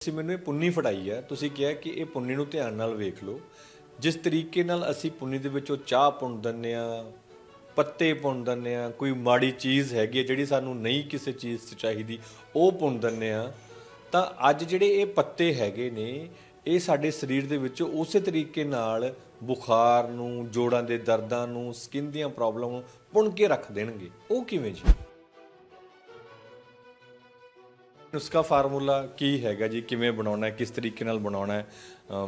ਤੁਸੀਂ ਮੈਨੂੰ ਇਹ ਪੁੰਨੀ ਫੜਾਈ ਆ, ਤੁਸੀਂ ਕਿਹਾ ਕਿ ਇਹ ਪੁੰਨੀ ਨੂੰ ਧਿਆਨ ਨਾਲ ਵੇਖ ਲਓ। ਜਿਸ ਤਰੀਕੇ ਨਾਲ ਅਸੀਂ ਪੁੰਨੀ ਦੇ ਵਿੱਚੋਂ ਚਾਹ ਪੁੰਨ ਦਿੰਦੇ ਆ, ਪੱਤੇ ਪੁੰਨ ਦਿੰਦੇ ਆ, ਕੋਈ ਮਾੜੀ ਚੀਜ਼ ਹੈਗੀ ਹੈ ਜਿਹੜੀ ਸਾਨੂੰ ਨਹੀਂ ਕਿਸੇ ਚੀਜ਼ 'ਚ ਚਾਹੀਦੀ, ਉਹ ਪੁੰਨ ਦਿੰਦੇ ਆ, ਤਾਂ ਅੱਜ ਜਿਹੜੇ ਇਹ ਪੱਤੇ ਹੈਗੇ ਨੇ, ਇਹ ਸਾਡੇ ਸਰੀਰ ਦੇ ਵਿੱਚ ਉਸੇ ਤਰੀਕੇ ਨਾਲ ਬੁਖਾਰ ਨੂੰ, ਜੋੜਾਂ ਦੇ ਦਰਦਾਂ ਨੂੰ, ਸਕਿਨ ਦੀਆਂ ਪ੍ਰੋਬਲਮ ਨੂੰ ਪੁੰਨ ਕੇ ਰੱਖ ਦੇਣਗੇ। ਉਹ ਕਿਵੇਂ ਜੀ? ਨੁਸਖਾ ਫਾਰਮੂਲਾ ਕੀ ਹੈਗਾ ਜੀ? ਕਿਵੇਂ ਬਣਾਉਣਾ ਹੈ? ਕਿਸ ਤਰੀਕੇ ਨਾਲ ਬਣਾਉਣਾ ਹੈ?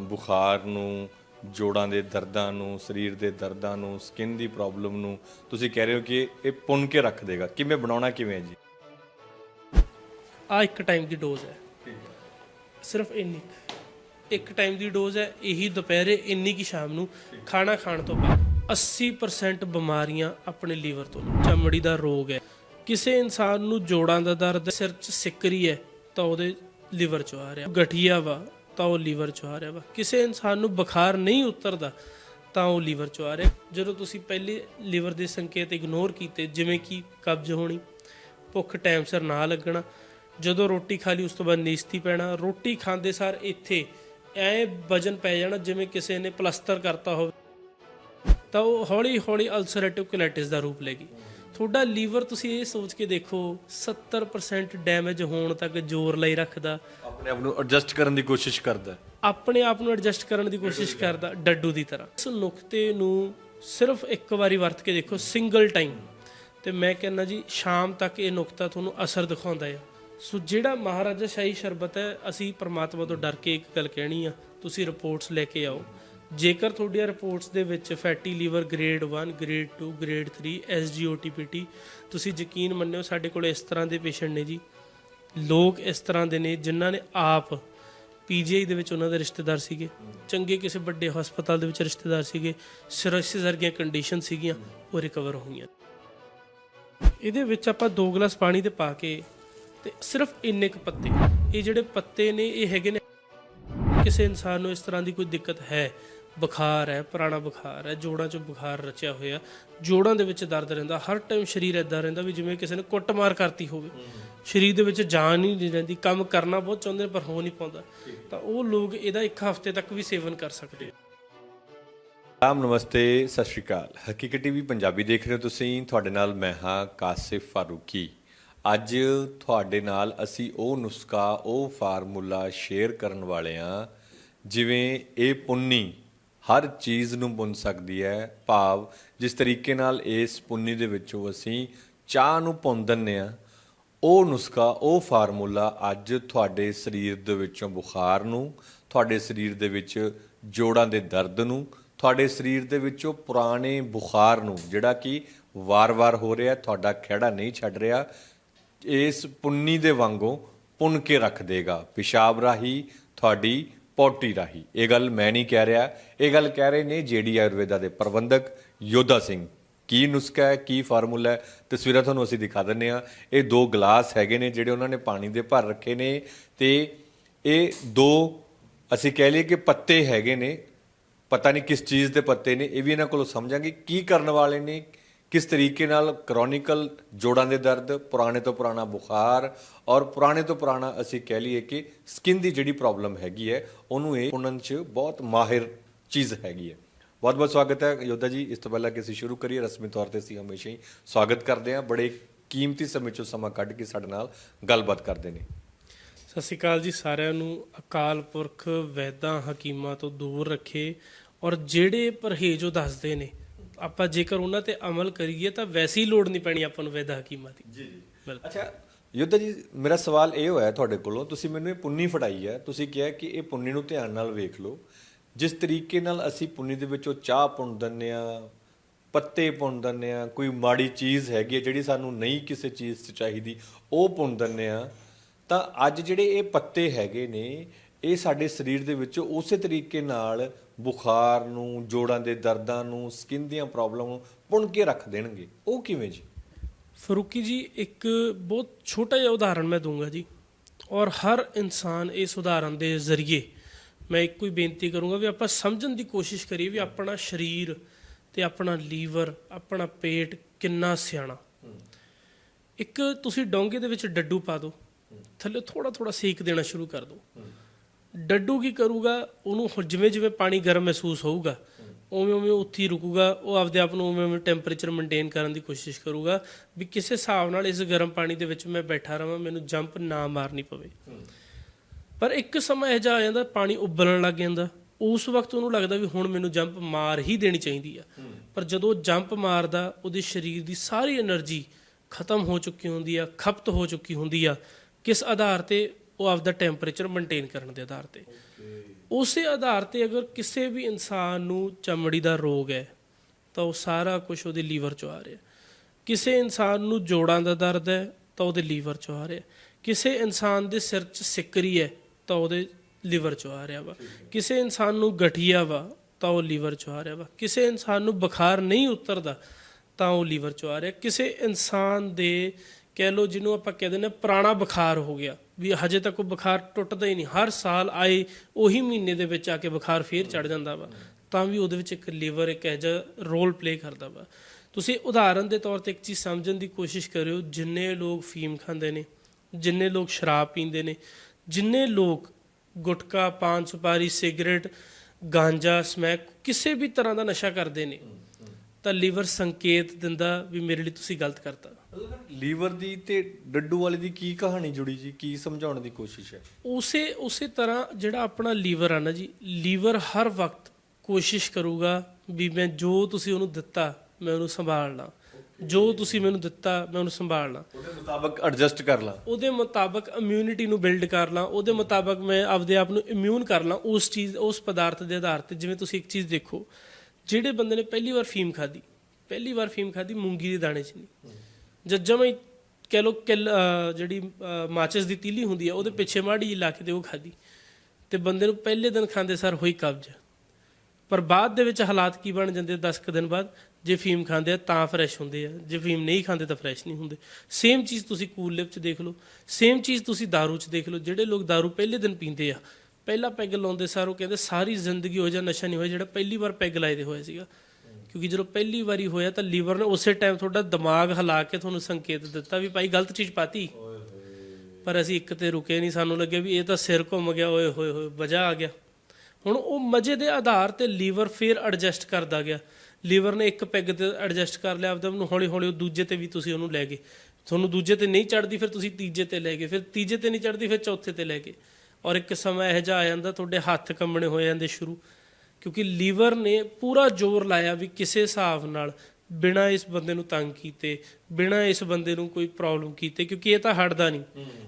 ਬੁਖਾਰ ਨੂੰ ਜੋੜਾਂ ਦੇ ਦਰਦਾਂ ਨੂੰ ਸਰੀਰ ਦੇ ਦਰਦਾਂ ਨੂੰ ਸਕਿਨ ਦੀ ਪ੍ਰੋਬਲਮ ਨੂੰ ਤੁਸੀਂ ਕਹਿ ਰਹੇ ਹੋ ਕਿ ਇਹ ਪੁੰਨ ਕੇ ਰੱਖ ਦੇਗਾ। ਕਿਵੇਂ ਬਣਾਉਣਾ ਕਿਵੇਂ ਹੈ ਜੀ? ਆ ਇੱਕ ਟਾਈਮ ਦੀ ਡੋਜ਼ ਹੈ। ਸਿਰਫ ਇੰਨੀ। ਕੁ। ਇੱਕ ਟਾਈਮ ਦੀ ਡੋਜ਼ ਹੈ ਇਹੀ ਦੁਪਹਿਰੇ ਇੰਨੀ ਕੀ ਸ਼ਾਮ ਨੂੰ ਖਾਣਾ ਖਾਣ ਤੋਂ ਬਾਅਦ। 80% ਬਿਮਾਰੀਆਂ ਆਪਣੇ ਲੀਵਰ ਤੋਂ ਨੇ। ਚਮੜੀ ਦਾ ਰੋਗ ਹੈ। ਕਿਸੇ ਇਨਸਾਨ ਨੂੰ ਜੋੜਾਂ ਦਾ ਦਰਦ ਸਿਰ 'ਚ ਸਿੱਕਰੀ ਹੈ, ਤਾਂ ਉਹਦੇ ਲੀਵਰ 'ਚੋਂ ਆ ਰਿਹਾ। ਗਠੀਆ ਵਾ, ਤਾਂ ਉਹ ਲੀਵਰ 'ਚ ਆ ਰਿਹਾ ਵਾ। ਕਿਸੇ ਇਨਸਾਨ ਨੂੰ ਬੁਖਾਰ ਨਹੀਂ ਉਤਰਦਾ, ਤਾਂ ਉਹ ਲੀਵਰ 'ਚੋਂ ਆ ਰਿਹਾ। ਜਦੋਂ ਤੁਸੀਂ ਪਹਿਲੇ ਲੀਵਰ ਦੇ ਸੰਕੇਤ ਇਗਨੋਰ ਕੀਤੇ, ਜਿਵੇਂ ਕਿ ਕਬਜ਼ ਹੋਣੀ, ਭੁੱਖ ਟਾਈਮ ਸਿਰ ਨਾ ਲੱਗਣਾ, ਜਦੋਂ ਰੋਟੀ ਖਾ ਲਈ ਉਸ ਤੋਂ ਬਾਅਦ ਨੀਸਤੀ ਪੈਣਾ, ਰੋਟੀ ਖਾਂਦੇ ਸਾਰ ਇੱਥੇ ਐ ਵਜਨ ਪੈ ਜਾਣਾ ਜਿਵੇਂ ਕਿਸੇ ਨੇ ਪਲਸਤਰ ਕਰਤਾ ਹੋਵੇ। ਤਾਂ ਉਹ ਹੌਲੀ ਹੌਲੀ ਅਲਸਰੇਟਿਵ ਕੋਲਾਈਟਿਸ ਦਾ ਰੂਪ ਲੈਗੀ ਤੁਹਾਡਾ ਲੀਵਰ ਤੁਸੀਂ ਇਹ ਸੋਚ ਕੇ ਦੇਖੋ 70% ਡੈਮੇਜ ਹੋਣ ਤੱਕ ਜ਼ੋਰ ਲਈ ਰੱਖਦਾ। ਆਪਣੇ ਆਪ ਨੂੰ ਐਡਜਸਟ ਕਰਨ ਦੀ ਕੋਸ਼ਿਸ਼ ਕਰਦਾ। ਆਪਣੇ ਆਪ ਨੂੰ ਐਡਜਸਟ ਕਰਨ ਦੀ ਕੋਸ਼ਿਸ਼ ਕਰਦਾ ਡੱਡੂ ਦੀ ਤਰ੍ਹਾਂ। ਇਸ ਨੁਕਤੇ ਨੂੰ ਸਿਰਫ ਇੱਕ ਵਾਰੀ ਵਰਤ ਕੇ ਦੇਖੋ ਸਿੰਗਲ ਟਾਈਮ ਤੇ ਮੈਂ ਕਹਿੰਦਾ ਜੀ ਸ਼ਾਮ ਤੱਕ ਇਹ ਨੁਕਤਾ ਤੁਹਾਨੂੰ ਅਸਰ ਦਿਖਾਉਂਦਾ ਹੈ ਸੋ ਜਿਹੜਾ ਮਹਾਰਾਜਾ ਸ਼ਾਹੀ ਸ਼ਰਬਤ ਹੈ ਅਸੀਂ ਪ੍ਰਮਾਤਮਾ ਤੋਂ ਡਰ ਕੇ ਇੱਕ ਗੱਲ ਕਹਿਣੀ ਆ ਤੁਸੀਂ ਰਿਪੋਰਟਸ ਲੈ ਕੇ ਆਓ। ਜੇਕਰ ਤੁਹਾਡੀਆਂ ਰਿਪੋਰਟਸ ਦੇ ਵਿੱਚ fatty liver grade 1 grade 2 grade 3 SGOT PT ਤੁਸੀਂ ਯਕੀਨ ਮੰਨਿਓ ਸਾਡੇ ਕੋਲ ਇਸ ਤਰ੍ਹਾਂ ਦੇ ਪੇਸ਼ੈਂਟ ਨੇ ਜੀ। ਲੋਕ ਇਸ ਤਰ੍ਹਾਂ ਦੇ ਨੇ ਜਿਨ੍ਹਾਂ ਨੇ ਆਪ ਪੀਜੀਆਈ ਦੇ ਵਿੱਚ ਉਹਨਾਂ ਦੇ ਰਿਸ਼ਤੇਦਾਰ ਸੀਗੇ। ਚੰਗੇ ਕਿਸੇ ਵੱਡੇ ਹਸਪਤਾਲ ਦੇ ਵਿੱਚ ਰਿਸ਼ਤੇਦਾਰ ਸੀਗੇ। ਸਿਰਸਿਸ ਵਰਗੀਆਂ ਕੰਡੀਸ਼ਨ ਸੀਗੀਆਂ, ਉਹ ਰਿਕਵਰ ਹੋਈਆਂ। ਇਹਦੇ ਵਿੱਚ ਆਪਾਂ 2 ਗਲਾਸ ਪਾਣੀ ਦੇ ਪਾ ਕੇ ਤੇ ਸਿਰਫ ਇੰਨੇ ਕੁ ਪੱਤੇ। ਇਹ ਜਿਹੜੇ ਪੱਤੇ ਨੇ, ਇਹ ਹੈਗੇ ਨੇ। ਕਿਸੇ ਇਨਸਾਨ ਨੂੰ ਇਸ ਤਰ੍ਹਾਂ ਦੀ ਕੋਈ ਦਿੱਕਤ ਹੈ ਬੁਖਾਰ ਹੈ, ਪੁਰਾਣਾ ਬੁਖਾਰ ਹੈ, ਜੋੜਾਂ 'ਚ ਬੁਖਾਰ ਰਚਿਆ ਹੋਇਆ। ਜੋੜਾਂ ਦੇ ਵਿੱਚ ਦਰਦ ਰਹਿੰਦਾ, ਹਰ ਟਾਈਮ ਸਰੀਰ ਇਦਾਂ ਰਹਿੰਦਾ ਵੀ ਜਿਵੇਂ ਕਿਸੇ ਨੇ ਕੁੱਟਮਾਰ ਕਰਤੀ ਹੋਵੇ। ਸਰੀਰ ਦੇ ਵਿੱਚ ਜਾਨ ਹੀ ਨਹੀਂ ਰਹਿੰਦੀ, ਕੰਮ ਕਰਨਾ ਬਹੁਤ ਚਾਹੁੰਦੇ ਪਰ ਹੋ ਨਹੀਂ ਪਾਉਂਦਾ। ਤਾਂ ਉਹ ਲੋਕ ਇਹਦਾ ਇੱਕ ਹਫ਼ਤੇ ਤੱਕ ਵੀ ਸੇਵਨ ਕਰ ਸਕਦੇ ਆ ਰਾਮ, ਨਮਸਤੇ, ਸਤਿ ਸ਼੍ਰੀ ਅਕਾਲ। ਹਕੀਕਤ ਟੀਵੀ ਪੰਜਾਬੀ ਦੇਖ ਰਹੇ ਹੋ ਤੁਸੀਂ। ਤੁਹਾਡੇ ਨਾਲ ਮੈਂ ਹਾਂ ਕਾਸਿਫ ਫਾਰੂਕੀ। ਅੱਜ ਤੁਹਾਡੇ ਨਾਲ ਅਸੀਂ ਉਹ ਨੁਸਖਾ, ਉਹ ਫਾਰਮੂਲਾ ਸ਼ੇਅਰ ਕਰਨ ਵਾਲੇ ਹਾਂ, ਜਿਵੇਂ ਇਹ ਪੁੰਨੀ ਹਰ ਚੀਜ਼ ਨੂੰ ਪੁੰਨ ਸਕਦੀ ਹੈ, ਭਾਵ ਜਿਸ ਤਰੀਕੇ ਨਾਲ ਇਸ ਪੁੰਨੀ ਦੇ ਵਿੱਚੋਂ ਅਸੀਂ ਚਾਹ ਨੂੰ ਪੁੰਨ ਦਿੰਨੇ ਆ ਉਹ ਨੁਸਖਾ, ਉਹ ਫਾਰਮੂਲਾ ਅੱਜ ਤੁਹਾਡੇ ਸਰੀਰ ਦੇ ਵਿੱਚੋਂ ਬੁਖਾਰ ਨੂੰ, ਤੁਹਾਡੇ ਸਰੀਰ ਦੇ ਵਿੱਚ ਜੋੜਾਂ ਦੇ ਦਰਦ ਨੂੰ, ਤੁਹਾਡੇ ਸਰੀਰ ਦੇ ਵਿੱਚੋਂ ਪੁਰਾਣੇ ਬੁਖਾਰ ਨੂੰ, ਜਿਹੜਾ ਕਿ ਵਾਰ-ਵਾਰ ਹੋ ਰਿਹਾ, ਤੁਹਾਡਾ ਖਿਹੜਾ ਨਹੀਂ ਛੱਡ ਰਿਹਾ, ਇਸ ਪੁੰਨੀ ਦੇ ਵਾਂਗੋਂ ਪੁੰਨ ਕੇ ਰੱਖ ਦੇਗਾ। ਪਿਸ਼ਾਬ ਰਾਹੀਂ ਤੁਹਾਡੀ ਪੋਟੀ ਰਾਹੀਂ। ਇਹ ਗੱਲ ਮੈਂ ਨਹੀਂ ਕਹਿ ਰਿਹਾ। ਇਹ ਗੱਲ ਕਹਿ ਰਹੇ ਨੇ ਜੇਡੀ ਆਯੁਰਵੇਦਾ ਦੇ ਪ੍ਰਬੰਧਕ ਯੋਧਾ ਸਿੰਘ। ਕੀ ਨੁਸਖਾ ਹੈ, ਕੀ ਫਾਰਮੂਲਾ ਹੈ? ਤਸਵੀਰਾਂ ਤੁਹਾਨੂੰ ਅਸੀਂ ਦਿਖਾ ਦਿੰਨੇ ਆ ਇਹ ਦੋ ਗਲਾਸ ਹੈਗੇ ਨੇ ਜਿਹੜੇ ਉਹਨਾਂ ਨੇ ਪਾਣੀ ਦੇ ਭਰ ਰੱਖੇ ਨੇ ਤੇ ਇਹ ਦੋ ਅਸੀਂ ਕਹਿ ਲਈਏ ਕਿ ਪੱਤੇ ਹੈਗੇ ਨੇ। ਪਤਾ ਨਹੀਂ ਕਿਸ ਚੀਜ਼ ਦੇ ਪੱਤੇ ਨੇ, ਇਹ ਵੀ ਇਹਨਾਂ ਕੋਲੋਂ ਸਮਝਾਂਗੇ। ਕੀ ਕਰਨ ਵਾਲੇ ਨੇ? ਕਿਸ ਤਰੀਕੇ ਨਾਲ ਕ੍ਰੋਨਿਕਲ ਜੋੜਾਂ ਦੇ ਦਰਦ, ਪੁਰਾਣੇ ਤੋਂ ਪੁਰਾਣਾ ਬੁਖਾਰ ਔਰ ਪੁਰਾਣੇ ਤੋਂ ਪੁਰਾਣਾ ਅਸੀਂ ਕਹਿ ਲਈਏ ਕਿ ਸਕਿਨ ਦੀ ਜਿਹੜੀ ਪ੍ਰੋਬਲਮ ਹੈਗੀ ਹੈ, ਉਹਨੂੰ ਇਹ ਉਹਨਾਂ 'ਚ ਬਹੁਤ ਮਾਹਿਰ ਚੀਜ਼ ਹੈਗੀ ਹੈ। ਬਹੁਤ ਬਹੁਤ ਸਵਾਗਤ ਹੈ ਯੋਧਾ ਜੀ, ਇਸ ਤੋਂ ਪਹਿਲਾਂ ਕਿ ਅਸੀਂ ਸ਼ੁਰੂ ਕਰੀਏ, ਰਸਮੀ ਤੌਰ ਤੇ ਅਸੀਂ ਹਮੇਸ਼ਾ ਹੀ ਸਵਾਗਤ ਕਰਦੇ ਹਾਂ। ਬੜੇ ਕੀਮਤੀ ਸਮੇਂ ਚੋਂ ਸਮਾਂ ਕੱਢ ਕੇ ਸਾਡੇ ਨਾਲ ਗੱਲਬਾਤ ਕਰਦੇ ਨੇ। ਸਤਿ ਸ਼੍ਰੀ ਅਕਾਲ ਜੀ ਸਾਰਿਆਂ ਨੂੰ। ਅਕਾਲ ਪੁਰਖ, ਵੈਦਾਂ ਹਕੀਮਾਂ ਤੋਂ ਦੂਰ ਰੱਖੇ ਔਰ ਜਿਹੜੇ ਪਰਹੇਜ਼ ਉਹ ਦੱਸਦੇ ਨੇ। ਆਪਾਂ ਜੇਕਰ ਉਹਨਾਂ ਤੇ ਅਮਲ ਕਰੀਏ ਤਾਂ ਵੈਸੀ ਹੀ ਲੋੜ ਨਹੀਂ ਪੈਣੀ ਆਪਾਂ ਨੂੰ ਵੈਦਾਂ ਹਕੀਮਾਂ ਦੀ। ਜੀ ਜੀ। ਅੱਛਾ ਯੋਧਾ ਜੀ ਮੇਰਾ ਸਵਾਲ ਇਹ ਹੋਇਆ ਤੁਹਾਡੇ ਕੋਲੋਂ ਤੁਸੀਂ ਮੈਨੂੰ ਇਹ ਪੁੰਨੀ ਫੜਾਈ ਹੈ ਤੁਸੀਂ ਕਿਹਾ ਕਿ ਇਹ ਪੁੰਨੀ ਨੂੰ ਧਿਆਨ ਨਾਲ ਵੇਖ ਲਓ। ਜਿਸ ਤਰੀਕੇ ਨਾਲ ਅਸੀਂ ਪੁੰਨੀ ਦੇ ਵਿੱਚੋਂ ਚਾਹ ਪੁੰਨ ਦਿੰਦੇ ਆ ਪੱਤੇ ਪੁੰਨ ਦਿੰਦੇ ਆ ਕੋਈ ਮਾੜੀ ਚੀਜ਼ ਹੈਗੀ ਜਿਹੜੀ ਸਾਨੂੰ ਨਹੀਂ ਕਿਸੇ ਚੀਜ਼ 'ਚ ਚਾਹੀਦੀ ਉਹ ਪੁੰਨ ਦਿੰਦੇ ਆ ਤਾਂ ਅੱਜ ਜਿਹੜੇ ਇਹ ਪੱਤੇ ਹੈਗੇ ਨੇ ਇਹ ਸਾਡੇ ਸਰੀਰ ਦੇ ਵਿੱਚ ਉਸੇ ਤਰੀਕੇ ਨਾਲ ਬੁਖਾਰ ਨੂੰ, ਜੋੜਾਂ ਦੇ ਦਰਦਾਂ ਨੂੰ ਸਕਿਨ ਦੀਆਂ ਪ੍ਰੋਬਲਮ ਨੂੰ ਪੁੰਨ ਕੇ ਰੱਖ ਦੇਣਗੇ। ਉਹ ਕਿਵੇਂ ਜੀ? ਫਰੂਕੀ ਜੀ, ਇੱਕ ਬਹੁਤ ਛੋਟਾ ਜਿਹਾ ਉਦਾਹਰਣ ਮੈਂ ਦੂੰਗਾ ਜੀ। ਔਰ ਹਰ ਇਨਸਾਨ ਇਸ ਉਦਾਹਰਣ ਦੇ ਜ਼ਰੀਏ ਮੈਂ ਇੱਕੋ ਹੀ ਬੇਨਤੀ ਕਰੂੰਗਾ ਵੀ ਆਪਾਂ ਸਮਝਣ ਦੀ ਕੋਸ਼ਿਸ਼ ਕਰੀਏ ਵੀ ਆਪਣਾ ਸਰੀਰ ਤੇ ਆਪਣਾ ਲੀਵਰ, ਆਪਣਾ ਪੇਟ ਕਿੰਨਾ ਸਿਆਣਾ। ਇੱਕ ਤੁਸੀਂ ਡੋਂਗੇ ਦੇ ਵਿੱਚ ਡੱਡੂ ਪਾ ਦਿਓ। ਥੱਲੇ ਥੋੜਾ ਥੋੜਾ ਸੇਕ ਦੇਣਾ ਸ਼ੁਰੂ ਕਰ ਦਿਓ। ਡੱਡੂ ਕੀ ਕਰੂਗਾ? ਉਹਨੂੰ ਜਿਵੇਂ ਜਿਵੇਂ ਪਾਣੀ ਗਰਮ ਮਹਿਸੂਸ ਹੋਊਗਾ, ਉਵੇਂ ਉਵੇਂ ਉੱਥੇ ਰੁਕੂਗਾ, ਉਹ ਆਪਦੇ ਆਪ ਨੂੰ ਉਵੇਂ ਉਵੇਂ ਟੈਂਪਰੇਚਰ ਮੇਨਟੇਨ ਕਰਨ ਦੀ ਕੋਸ਼ਿਸ਼ ਕਰੂਗਾ ਵੀ ਕਿਸੇ ਹਿਸਾਬ ਨਾਲ ਇਸ ਗਰਮ ਪਾਣੀ ਦੇ ਵਿੱਚ ਮੈਂ ਬੈਠਾ ਰਵਾਂ ਮੈਨੂੰ ਜੰਪ ਨਾ ਮਾਰਨੀ ਪਵੇ। ਪਰ ਇੱਕ ਸਮਾਂ ਇਹ ਜਾ ਆ ਜਾਂਦਾ, ਪਾਣੀ ਉਬਲਣ ਲੱਗ ਜਾਂਦਾ। ਉਸ ਵਕਤ ਉਹਨੂੰ ਲੱਗਦਾ ਵੀ ਹੁਣ ਮੈਨੂੰ ਜੰਪ ਮਾਰ ਹੀ ਦੇਣੀ ਚਾਹੀਦੀ ਆ। ਪਰ ਜਦੋਂ ਜੰਪ ਮਾਰਦਾ, ਉਹਦੇ ਸਰੀਰ ਦੀ ਸਾਰੀ એનર્ਜੀ ਖਤਮ ਹੋ ਚੁੱਕੀ ਹੁੰਦੀ ਆ, ਖਪਤ ਹੋ ਚੁੱਕੀ ਹੁੰਦੀ ਆ। ਕਿਸ ਆਧਾਰ ਤੇ ਉਹ ਆਪਦਾ ਟੈਂਪਰੇਚਰ ਮੇਨਟੇਨ ਕਰਨ ਦੇ ਆਧਾਰ ਤੇ। ਉਸੇ ਆਧਾਰ ਤੇ ਅਗਰ ਕਿਸੇ ਵੀ ਇਨਸਾਨ ਨੂੰ ਚਮੜੀ ਦਾ ਰੋਗ ਹੈ, ਤਾਂ ਉਹ ਸਾਰਾ ਕੁਝ ਉਹਦੇ ਲੀਵਰ ਚੋਂ ਆ ਰਿਹਾ ਕਿਸੇ ਇਨਸਾਨ ਨੂੰ ਜੋੜਾਂ ਦਾ ਦਰਦ ਹੈ, ਤਾਂ ਉਹਦੇ ਲੀਵਰ ਚੋਂ ਆ ਰਿਹਾ ਕਿਸੇ ਇਨਸਾਨ ਦੇ ਸਿਰ 'ਚ ਸਿੱਕਰੀ ਹੈ, ਤਾਂ ਉਹਦੇ ਲੀਵਰ ਚੋਂ ਆ ਰਿਹਾ ਵਾ। ਕਿਸੇ ਇਨਸਾਨ ਨੂੰ ਗਠੀਆ ਵਾ, ਤਾਂ ਉਹ ਲੀਵਰ ਚੋਂ ਆ ਰਿਹਾ ਵਾ। ਕਿਸੇ ਇਨਸਾਨ ਨੂੰ ਬੁਖਾਰ ਨਹੀਂ ਉਤਰਦਾ, ਤਾਂ ਉਹ ਲੀਵਰ ਚੋਂ ਆ ਰਿਹਾ ਕਿਸੇ ਇਨਸਾਨ ਦੇ ਕਹਿ ਲੋ ਜਿਹਨੂੰ ਆਪਾਂ ਕਹਿੰਦੇ ਨੇ ਪੁਰਾਣਾ ਬੁਖਾਰ ਹੋ ਗਿਆ, ਵੀ ਹਜੇ ਤੱਕ ਉਹ ਬੁਖਾਰ ਟੁੱਟਦਾ ਹੀ ਨਹੀਂ, ਹਰ ਸਾਲ ਆਏ ਉਹੀ ਮਹੀਨੇ ਦੇ ਵਿੱਚ ਆ ਕੇ ਬੁਖਾਰ ਫੇਰ ਚੜ ਜਾਂਦਾ ਵਾ, ਤਾਂ ਵੀ ਉਹਦੇ ਵਿੱਚ ਇੱਕ ਲੀਵਰ, ਇੱਕ ਇਹੋ ਜਿਹਾ ਰੋਲ ਪਲੇ ਕਰਦਾ ਵਾ। ਤੁਸੀਂ ਉਦਾਹਰਨ ਦੇ ਤੌਰ ਤੇ ਇੱਕ ਚੀਜ਼ ਸਮਝਣ ਦੀ ਕੋਸ਼ਿਸ਼ ਕਰਿਓ, ਜਿੰਨੇ ਲੋਕ ਫੀਮ ਖਾਂਦੇ ਨੇ, ਜਿੰਨੇ ਲੋਕ ਸ਼ਰਾਬ ਪੀਂਦੇ ਨੇ, ਜਿੰਨੇ ਲੋਕ ਗੁਟਕਾ, ਪਾਨ, ਸੁਪਾਰੀ, ਸਿਗਰਟ, ਗਾਂਜਾ, ਸਮੈਕ, ਕਿਸੇ ਵੀ ਤਰ੍ਹਾਂ ਦਾ ਨਸ਼ਾ ਕਰਦੇ ਨੇ, ਤਾਂ ਲੀਵਰ ਸੰਕੇਤ ਦਿੰਦਾ ਵੀ ਮੇਰੇ ਲਈ ਤੁਸੀਂ ਗਲਤ ਕਰਤਾ। ਲੀਵਰ ਦੀ ਤੇ ਡੱਡੂ ਵਾਲੇ ਦੀ ਕੀ ਕਹਾਣੀ ਜੁੜੀ ਜੀ? ਕੀ ਸਮਝਾਉਣ ਦੀ ਕੋਸ਼ਿਸ਼ ਹੈ? ਉਸੇ ਉਸੇ ਤਰ੍ਹਾਂ ਜਿਹੜਾ ਆਪਣਾ ਲੀਵਰ ਆ ਨਾ ਜੀ ਲੀਵਰ ਹਰ ਵਕਤ ਕੋਸ਼ਿਸ਼ ਕਰੂਗਾ ਵੀ ਮੈਂ ਜੋ ਤੁਸੀਂ ਉਹਨੂੰ ਦਿੱਤਾ ਮੈਂ ਉਹਨੂੰ ਸੰਭਾਲ ਲਾਂ ਜੋ ਤੁਸੀਂ ਮੈਨੂੰ ਦਿੱਤਾ ਮੈਂ ਉਹਨੂੰ ਸੰਭਾਲ ਲਾਂ ਉਹਦੇ ਮੁਤਾਬਕ ਐਡਜਸਟ ਕਰ ਲਾਂ। ਉਹਦੇ ਮੁਤਾਬਕ ਇਮਿਊਨਿਟੀ ਨੂੰ ਬਿਲਡ ਕਰ ਲਾਂ ਉਹਦੇ ਮੁਤਾਬਕ ਮੈਂ ਆਪਦੇ ਆਪ ਨੂੰ ਇਮਿਊਨ ਕਰ ਲਾਂ ਉਸ ਚੀਜ਼ ਉਸ ਪਦਾਰਥ ਦੇ ਆਧਾਰ ਤੇ। ਜਿਵੇਂ ਤੁਸੀਂ ਇੱਕ ਚੀਜ਼ ਦੇਖੋ ਜਿਹੜੇ ਬੰਦੇ ਨੇ ਪਹਿਲੀ ਵਾਰ ਫੀਮ ਖਾਧੀ ਪਹਿਲੀ ਵਾਰ ਫੀਮ ਖਾਧੀ ਮੂੰਗੀ ਦੇ ਦਾਣੇ 'ਚ ਨਹੀਂ। ਜਦ ਜਮਾ ਹੀ ਕਹਿ ਲੋ ਕਿਲ ਅਹ ਜਿਹੜੀ ਅਹ ਮਾਚਿਸ ਦੀ ਤੀਲੀ ਹੁੰਦੀ ਆ ਉਹਦੇ ਪਿੱਛੇ ਮਾੜੀ ਜਿਹੀ ਲਾ ਕੇ ਤੇ ਉਹ ਖਾਧੀ ਤੇ ਬੰਦੇ ਨੂੰ ਪਹਿਲੇ ਦਿਨ ਖਾਂਦੇ ਸਰ ਹੋਈ ਕਬਜ਼ ਪਰ ਬਾਅਦ ਦੇ ਵਿੱਚ ਹਾਲਾਤ ਕੀ ਬਣ ਜਾਂਦੇ 10 ਕੁ ਦਿਨ ਬਾਅਦ ਜੇ ਫੀਮ ਖਾਂਦੇ ਆ ਤਾਂ ਫਰੈਸ਼ ਹੁੰਦੇ ਆ ਜੇ ਫੀਮ ਨਹੀਂ ਖਾਂਦੇ ਤਾਂ ਫਰੈਸ਼ ਨਹੀਂ ਹੁੰਦੇ ਸੇਮ ਚੀਜ਼ ਤੁਸੀਂ ਕੂਲ ਲਿਪ 'ਚ ਦੇਖ ਲਓ ਸੇਮ ਚੀਜ਼ ਤੁਸੀਂ दारू 'ਚ ਦੇਖ ਲਓ ਜਿਹੜੇ ਲੋਕ दारू ਪਹਿਲੇ ਦਿਨ ਪੀਂਦੇ ਆ ਪਹਿਲਾ ਪੈਗ ਲਾਉਂਦੇ ਸਾਰ ਉਹ ਕਹਿੰਦੇ ਸਾਰੀ ਜ਼ਿੰਦਗੀ ਹੋ ਜਾ ਨਸ਼ਾ ਨਹੀਂ ਹੋਇਆ ਜਿਹੜਾ ਪਹਿਲੀ ਵਾਰ ਪੈਗ ਲਾਏ ਦੇ ਹੋਇਆ ਸੀਗਾ ਕਿਉਂਕਿ ਜਦੋਂ ਪਹਿਲੀ ਵਾਰੀ ਹੋਇਆ ਤਾਂ ਲੀਵਰ ਨੇ ਉਸੇ ਟਾਈਮ ਤੁਹਾਡਾ ਦਿਮਾਗ ਹਿਲਾ ਕੇ ਤੁਹਾਨੂੰ ਸੰਕੇਤ ਦਿੱਤਾ ਵੀ ਭਾਈ ਗਲਤ ਚੀਜ਼ ਪਾਤੀ। ਪਰ ਅਸੀਂ ਇੱਕ ਤੇ ਰੁਕੇ ਨਹੀਂ ਸਾਨੂੰ ਲੱਗੇ ਵੀ ਇਹ ਤਾਂ ਸਿਰ ਘੁੰਮ ਗਿਆ ਓਏ ਹੋਏ ਹੋਏ ਵਜਾ ਆ ਗਿਆ। ਹੁਣ ਉਹ ਮਜੇ ਦੇ ਆਧਾਰ ਤੇ ਲੀਵਰ ਫੇਰ ਐਡਜਸਟ ਕਰਦਾ ਗਿਆ। ਲੀਵਰ ਨੇ ਇੱਕ ਪੈਗ ਤੇ ਐਡਜਸਟ ਕਰ ਲਿਆ ਆਪਦਾ ਨੂੰ ਹੌਲੀ ਹੌਲੀ ਉਹ ਦੂਜੇ ਤੇ ਵੀ ਤੁਸੀਂ ਉਹਨੂੰ ਲੈ ਗਏ। ਤੁਹਾਨੂੰ ਦੂਜੇ ਤੇ ਨਹੀਂ ਚੜਦੀ ਫਿਰ ਤੁਸੀਂ ਤੀਜੇ ਤੇ ਲੈ ਗਏ। ਫਿਰ ਤੀਜੇ ਤੇ ਨਹੀਂ ਚੜਦੀ ਫਿਰ ਚੌਥੇ ਤੇ ਲੈ ਗਏ। ਔਰ ਇੱਕ ਸਮਾਂ ਇਹੋ ਜਿਹਾ ਆ ਜਾਂਦਾ ਤੁਹਾਡੇ ਹੱਥ ਕੰਬਣੇ ਹੋ ਜਾਂਦੇ ਸ਼ੁਰੂ। ਕਿਉਂਕਿ ਲੀਵਰ ਨੇ ਪੂਰਾ ਜ਼ੋਰ ਲਾਇਆ ਵੀ ਕਿਸੇ ਹਿਸਾਬ ਨਾਲ ਬਿਨਾ ਇਸ ਬੰਦੇ ਨੂੰ ਤੰਗ ਕੀਤੇ ਬਿਨਾ ਇਸ ਬੰਦੇ ਨੂੰ ਕੋਈ ਪ੍ਰੋਬਲਮ ਕੀਤੇ ਕਿਉਂਕਿ ਇਹ ਤਾਂ ਹਟਦਾ ਨਹੀਂ।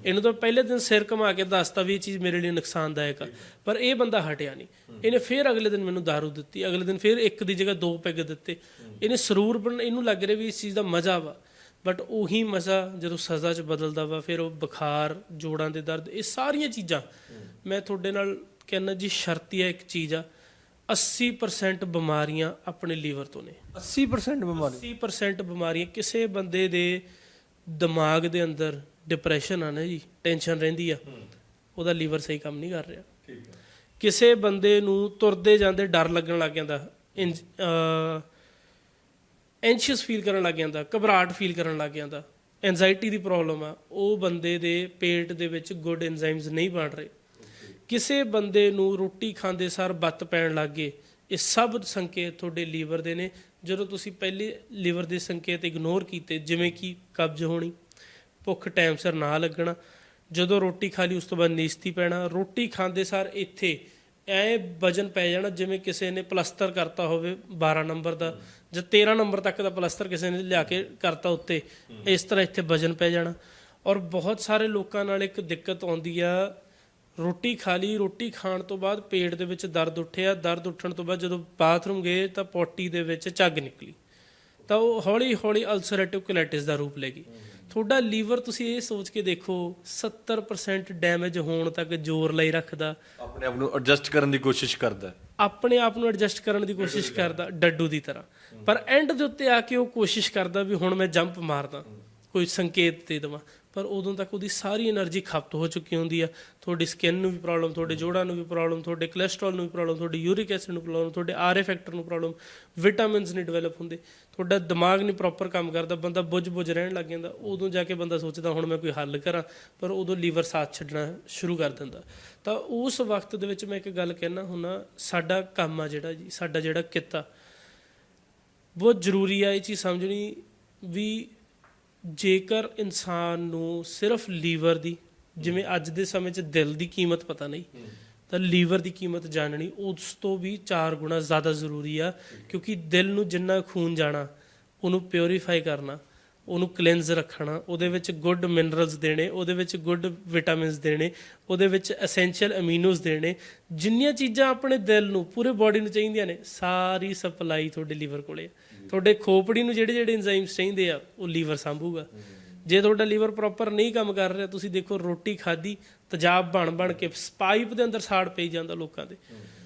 ਇਹਨੂੰ ਤਾਂ ਪਹਿਲੇ ਦਿਨ ਸਿਰ ਘੁਮਾ ਕੇ ਦੱਸਤਾ ਵੀ ਇਹ ਚੀਜ਼ ਮੇਰੇ ਲਈ ਨੁਕਸਾਨਦਾਇਕ ਆ। ਪਰ ਇਹ ਬੰਦਾ ਹਟਿਆ ਨਹੀਂ। ਇਹਨੇ ਫੇਰ ਅਗਲੇ ਦਿਨ ਮੈਨੂੰ दारू ਦਿੱਤੀ ਅਗਲੇ ਦਿਨ ਫੇਰ ਇੱਕ ਦੀ ਜਗ੍ਹਾ ਦੋ ਪੈਗ ਦਿੱਤੇ। ਇਹਨੇ ਸਰੂਰ ਬਣ ਇਹਨੂੰ ਲੱਗ ਰਿਹਾ ਵੀ ਇਸ ਚੀਜ਼ ਦਾ ਮਜ਼ਾ ਵਾ। ਬਟ ਉਹੀ ਮਜ਼ਾ ਜਦੋਂ ਸਜ਼ਾ 'ਚ ਬਦਲਦਾ ਵਾ ਫਿਰ ਉਹ ਬੁਖਾਰ ਜੋੜਾਂ ਦੇ ਦਰਦ ਇਹ ਸਾਰੀਆਂ ਚੀਜ਼ਾਂ ਮੈਂ ਤੁਹਾਡੇ ਨਾਲ ਕਹਿੰਦਾ ਜੀ ਸ਼ਰਤੀਆ ਇੱਕ ਚੀਜ਼ ਆ। 80% ਬਿਮਾਰੀਆਂ ਆਪਣੇ ਲੀਵਰ ਤੋਂ ਨੇ। 80% ਬਿਮਾਰੀ। 80% ਬਿਮਾਰੀਆਂ ਕਿਸੇ ਬੰਦੇ ਦੇ ਦਿਮਾਗ ਦੇ ਅੰਦਰ ਡਿਪਰੈਸ਼ਨ ਆ ਨਾ ਜੀ ਟੈਨਸ਼ਨ ਰਹਿੰਦੀ ਆ ਉਹਦਾ ਲੀਵਰ ਸਹੀ ਕੰਮ ਨਹੀਂ ਕਰ ਰਿਹਾ। ਠੀਕ ਹੈ ਕਿਸੇ ਬੰਦੇ ਨੂੰ ਤੁਰਦੇ ਜਾਂਦੇ ਡਰ ਲੱਗਣ ਲੱਗ ਜਾਂਦਾ ਐਂਸ਼ੀਅਸ ਫੀਲ ਕਰਨ ਲੱਗ ਜਾਂਦਾ ਘਬਰਾਹਟ ਫੀਲ ਕਰਨ ਲੱਗ ਜਾਂਦਾ ਐਂਜ਼ਾਈਟੀ ਦੀ ਪ੍ਰੋਬਲਮ ਆ। ਉਹ ਬੰਦੇ ਦੇ ਪੇਟ ਦੇ ਵਿੱਚ ਗੁੱਡ ਐਂਜ਼ਾਈਮਸ ਨਹੀਂ ਬਣ ਰਹੇ। ਕਿਸੇ ਬੰਦੇ ਨੂੰ ਰੋਟੀ ਖਾਂਦੇ ਸਾਰ ਬੱਤ ਪੈਣ ਲੱਗ ਗਏ। ਇਹ ਸਭ ਸੰਕੇਤ ਤੁਹਾਡੇ ਲੀਵਰ ਦੇ ਨੇ। ਜਦੋਂ ਤੁਸੀਂ ਪਹਿਲੇ ਲੀਵਰ ਦੇ ਸੰਕੇਤ ਇਗਨੋਰ ਕੀਤੇ, ਜਿਵੇਂ ਕਿ ਕਬਜ਼ ਹੋਣੀ, ਭੁੱਖ ਟਾਈਮ ਸਿਰ ਨਾ ਲੱਗਣਾ, ਜਦੋਂ ਰੋਟੀ ਖਾ ਲਈ ਉਸ ਤੋਂ ਬਾਅਦ ਨੀਸਤੀ ਪੈਣਾ, ਰੋਟੀ ਖਾਂਦੇ ਸਾਰ ਇੱਥੇ ਐ ਵਜਨ ਪੈ ਜਾਣਾ ਜਿਵੇਂ ਕਿਸੇ ਨੇ ਪਲਸਤਰ ਕਰਤਾ ਹੋਵੇ 12 ਨੰਬਰ ਦਾ, ਜਾਂ 13 ਨੰਬਰ ਤੱਕ ਦਾ ਪਲਸਤਰ ਕਿਸੇ ਨੇ ਲਿਆ ਕੇ ਕਰਤਾ ਉੱਤੇ, ਇਸ ਤਰ੍ਹਾਂ ਇੱਥੇ ਵਜਨ ਪੈ ਜਾਣਾ। ਔਰ ਬਹੁਤ ਸਾਰੇ ਲੋਕਾਂ ਨਾਲ ਇੱਕ ਦਿੱਕਤ ਆਉਂਦੀ ਆ ਰੋਟੀ ਖਾ ਲਈ ਰੋਟੀ ਖਾਣ ਤੋਂ ਬਾਅਦ ਪੇਟ ਦੇ ਵਿੱਚ ਦਰਦ ਉੱਠਿਆ। ਦਰਦ ਉੱਠਣ ਤੋਂ ਬਾਅਦ ਜਦੋਂ ਬਾਥਰੂਮ ਗਏ ਤਾਂ ਪੋਟੀ ਦੇ ਵਿੱਚ ਝੱਗ ਨਿਕਲੀ। ਤਾਂ ਉਹ ਹੌਲੀ ਹੌਲੀ ਅਲਸਰੇਟਿਵ ਕੋਲਾਈਟਿਸ ਦਾ ਰੂਪ ਲੈ ਗਈ। ਤੁਹਾਡਾ ਲੀਵਰ ਤੁਸੀਂ ਇਹ ਸੋਚ ਕੇ ਦੇਖੋ 70% ਡੈਮੇਜ ਹੋਣ ਤੱਕ ਜ਼ੋਰ ਲਈ ਰੱਖਦਾ। ਆਪਣੇ ਆਪ ਨੂੰ ਐਡਜਸਟ ਕਰਨ ਦੀ ਕੋਸ਼ਿਸ਼ ਕਰਦਾ। ਆਪਣੇ ਆਪ ਨੂੰ ਐਡਜਸਟ ਕਰਨ ਦੀ ਕੋਸ਼ਿਸ਼ ਕਰਦਾ ਡੱਡੂ ਦੀ ਤਰ੍ਹਾਂ। ਪਰ ਐਂਡ ਦੇ ਉੱਤੇ ਆ ਕੇ ਉਹ ਕੋਸ਼ਿਸ਼ ਕਰਦਾ ਵੀ ਹੁਣ ਮੈਂ ਜੰਪ ਮਾਰਦਾ ਕੋਈ ਸੰਕੇਤ ਦੇ ਦੇਵਾਂ। ਪਰ ਉਦੋਂ ਤੱਕ ਉਹਦੀ ਸਾਰੀ એનર્ਜੀ ਖਪਤ ਹੋ ਚੁੱਕੀ ਹੁੰਦੀ ਆ। ਤੁਹਾਡੀ ਸਕਿਨ ਨੂੰ ਵੀ ਪ੍ਰੋਬਲਮ ਤੁਹਾਡੇ ਜੋੜਾਂ ਨੂੰ ਵੀ ਪ੍ਰੋਬਲਮ ਤੁਹਾਡੇ ਕੋਲੇਸਟ੍ਰੋਲ ਨੂੰ ਵੀ ਪ੍ਰੋਬਲਮ ਤੁਹਾਡੀ ਯੂਰਿਕ ਐਸਿਡ ਨੂੰ ਪ੍ਰੋਬਲਮ ਤੁਹਾਡੇ ਆਰ ਆਰਏ ਫੈਕਟਰ ਨੂੰ ਪ੍ਰੋਬਲਮ ਵਿਟਾਮਿਨਸ ਨਹੀਂ ਡਿਵੈਲਪ ਹੁੰਦੇ। ਤੁਹਾਡਾ ਦਿਮਾਗ ਨਹੀਂ ਪ੍ਰੋਪਰ ਕੰਮ ਕਰਦਾ, ਬੰਦਾ ਬੁੱਝ-ਬੁੱਝ ਰਹਿਣ ਲੱਗ ਜਾਂਦਾ। ਉਦੋਂ ਜਾ ਕੇ ਬੰਦਾ ਸੋਚਦਾ, ਹੁਣ ਮੈਂ ਕੋਈ ਹੱਲ ਕਰਾਂ, ਪਰ ਉਦੋਂ ਲੀਵਰ ਸਾਥ ਛੱਡਣਾ ਸ਼ੁਰੂ ਕਰ ਦਿੰਦਾ। ਤਾਂ ਉਸ ਵਕਤ ਦੇ ਵਿੱਚ ਮੈਂ ਇੱਕ ਗੱਲ ਕਹਿਣਾ ਹੁਣਾ ਸਾਡਾ ਕੰਮ ਆ ਜਿਹੜਾ ਜੀ, ਸਾਡਾ ਜਿਹੜਾ ਕਿੱਤਾ। ਬਹੁਤ ਜ਼ਰੂਰੀ ਆ ਇਹ ਚੀਜ਼ ਸਮਝਣੀ ਵੀ ਜੇਕਰ ਇਨਸਾਨ ਨੂੰ ਸਿਰਫ ਲੀਵਰ ਦੀ ਜਿਵੇਂ ਅੱਜ ਦੇ ਸਮੇਂ 'ਚ ਦਿਲ ਦੀ ਕੀਮਤ ਪਤਾ ਨਹੀਂ ਤਾਂ ਲੀਵਰ ਦੀ ਕੀਮਤ ਜਾਣਨੀ ਉਸ ਤੋਂ ਵੀ 4 ਗੁਣਾ ਜ਼ਿਆਦਾ ਜ਼ਰੂਰੀ ਆ ਕਿਉਂਕਿ ਦਿਲ ਨੂੰ ਜਿੰਨਾ ਖੂਨ ਜਾਣਾ ਉਹਨੂੰ ਪਿਉਰੀਫਾਈ ਕਰਨਾ। ਉਹਨੂੰ ਕਲੈਂਜ਼ ਰੱਖਣਾ ਉਹਦੇ ਵਿੱਚ ਗੁੱਡ ਮਿਨਰਲਸ ਦੇਣੇ ਉਹਦੇ ਵਿੱਚ ਗੁੱਡ ਵਿਟਾਮਿਨਸ ਦੇਣੇ ਉਹਦੇ ਵਿੱਚ ਐਸੈਂਸ਼ੀਅਲ ਅਮੀਨੋਸ ਦੇਣੇ ਜਿੰਨੀਆਂ ਚੀਜ਼ਾਂ ਆਪਣੇ ਦਿਲ ਨੂੰ ਪੂਰੇ ਬਾਡੀ ਨੂੰ ਚਾਹੀਦੀਆਂ ਨੇ ਸਾਰੀ ਸਪਲਾਈ ਤੁਹਾਡੇ ਲੀਵਰ ਕੋਲੇ ਆ। ਤੁਹਾਡੇ ਖੋਪੜੀ ਨੂੰ ਜਿਹੜੇ ਜਿਹੜੇ ਐਂਜ਼ਾਈਮਸ ਚਾਹੀਦੇ ਆ ਉਹ ਲੀਵਰ ਸੰਭੂਗਾ। ਜੇ ਤੁਹਾਡਾ ਲੀਵਰ ਪ੍ਰੋਪਰ ਨਹੀਂ ਕੰਮ ਕਰ ਰਿਹਾ ਤੁਸੀਂ ਦੇਖੋ ਰੋਟੀ ਖਾਧੀ ਤੇਜ਼ਾਬ ਬਣ ਬਣ ਕੇ ਪਾਈਪ ਦੇ ਅੰਦਰ ਸਾੜ ਪਈ ਜਾਂਦਾ ਲੋਕਾਂ ਦੇ।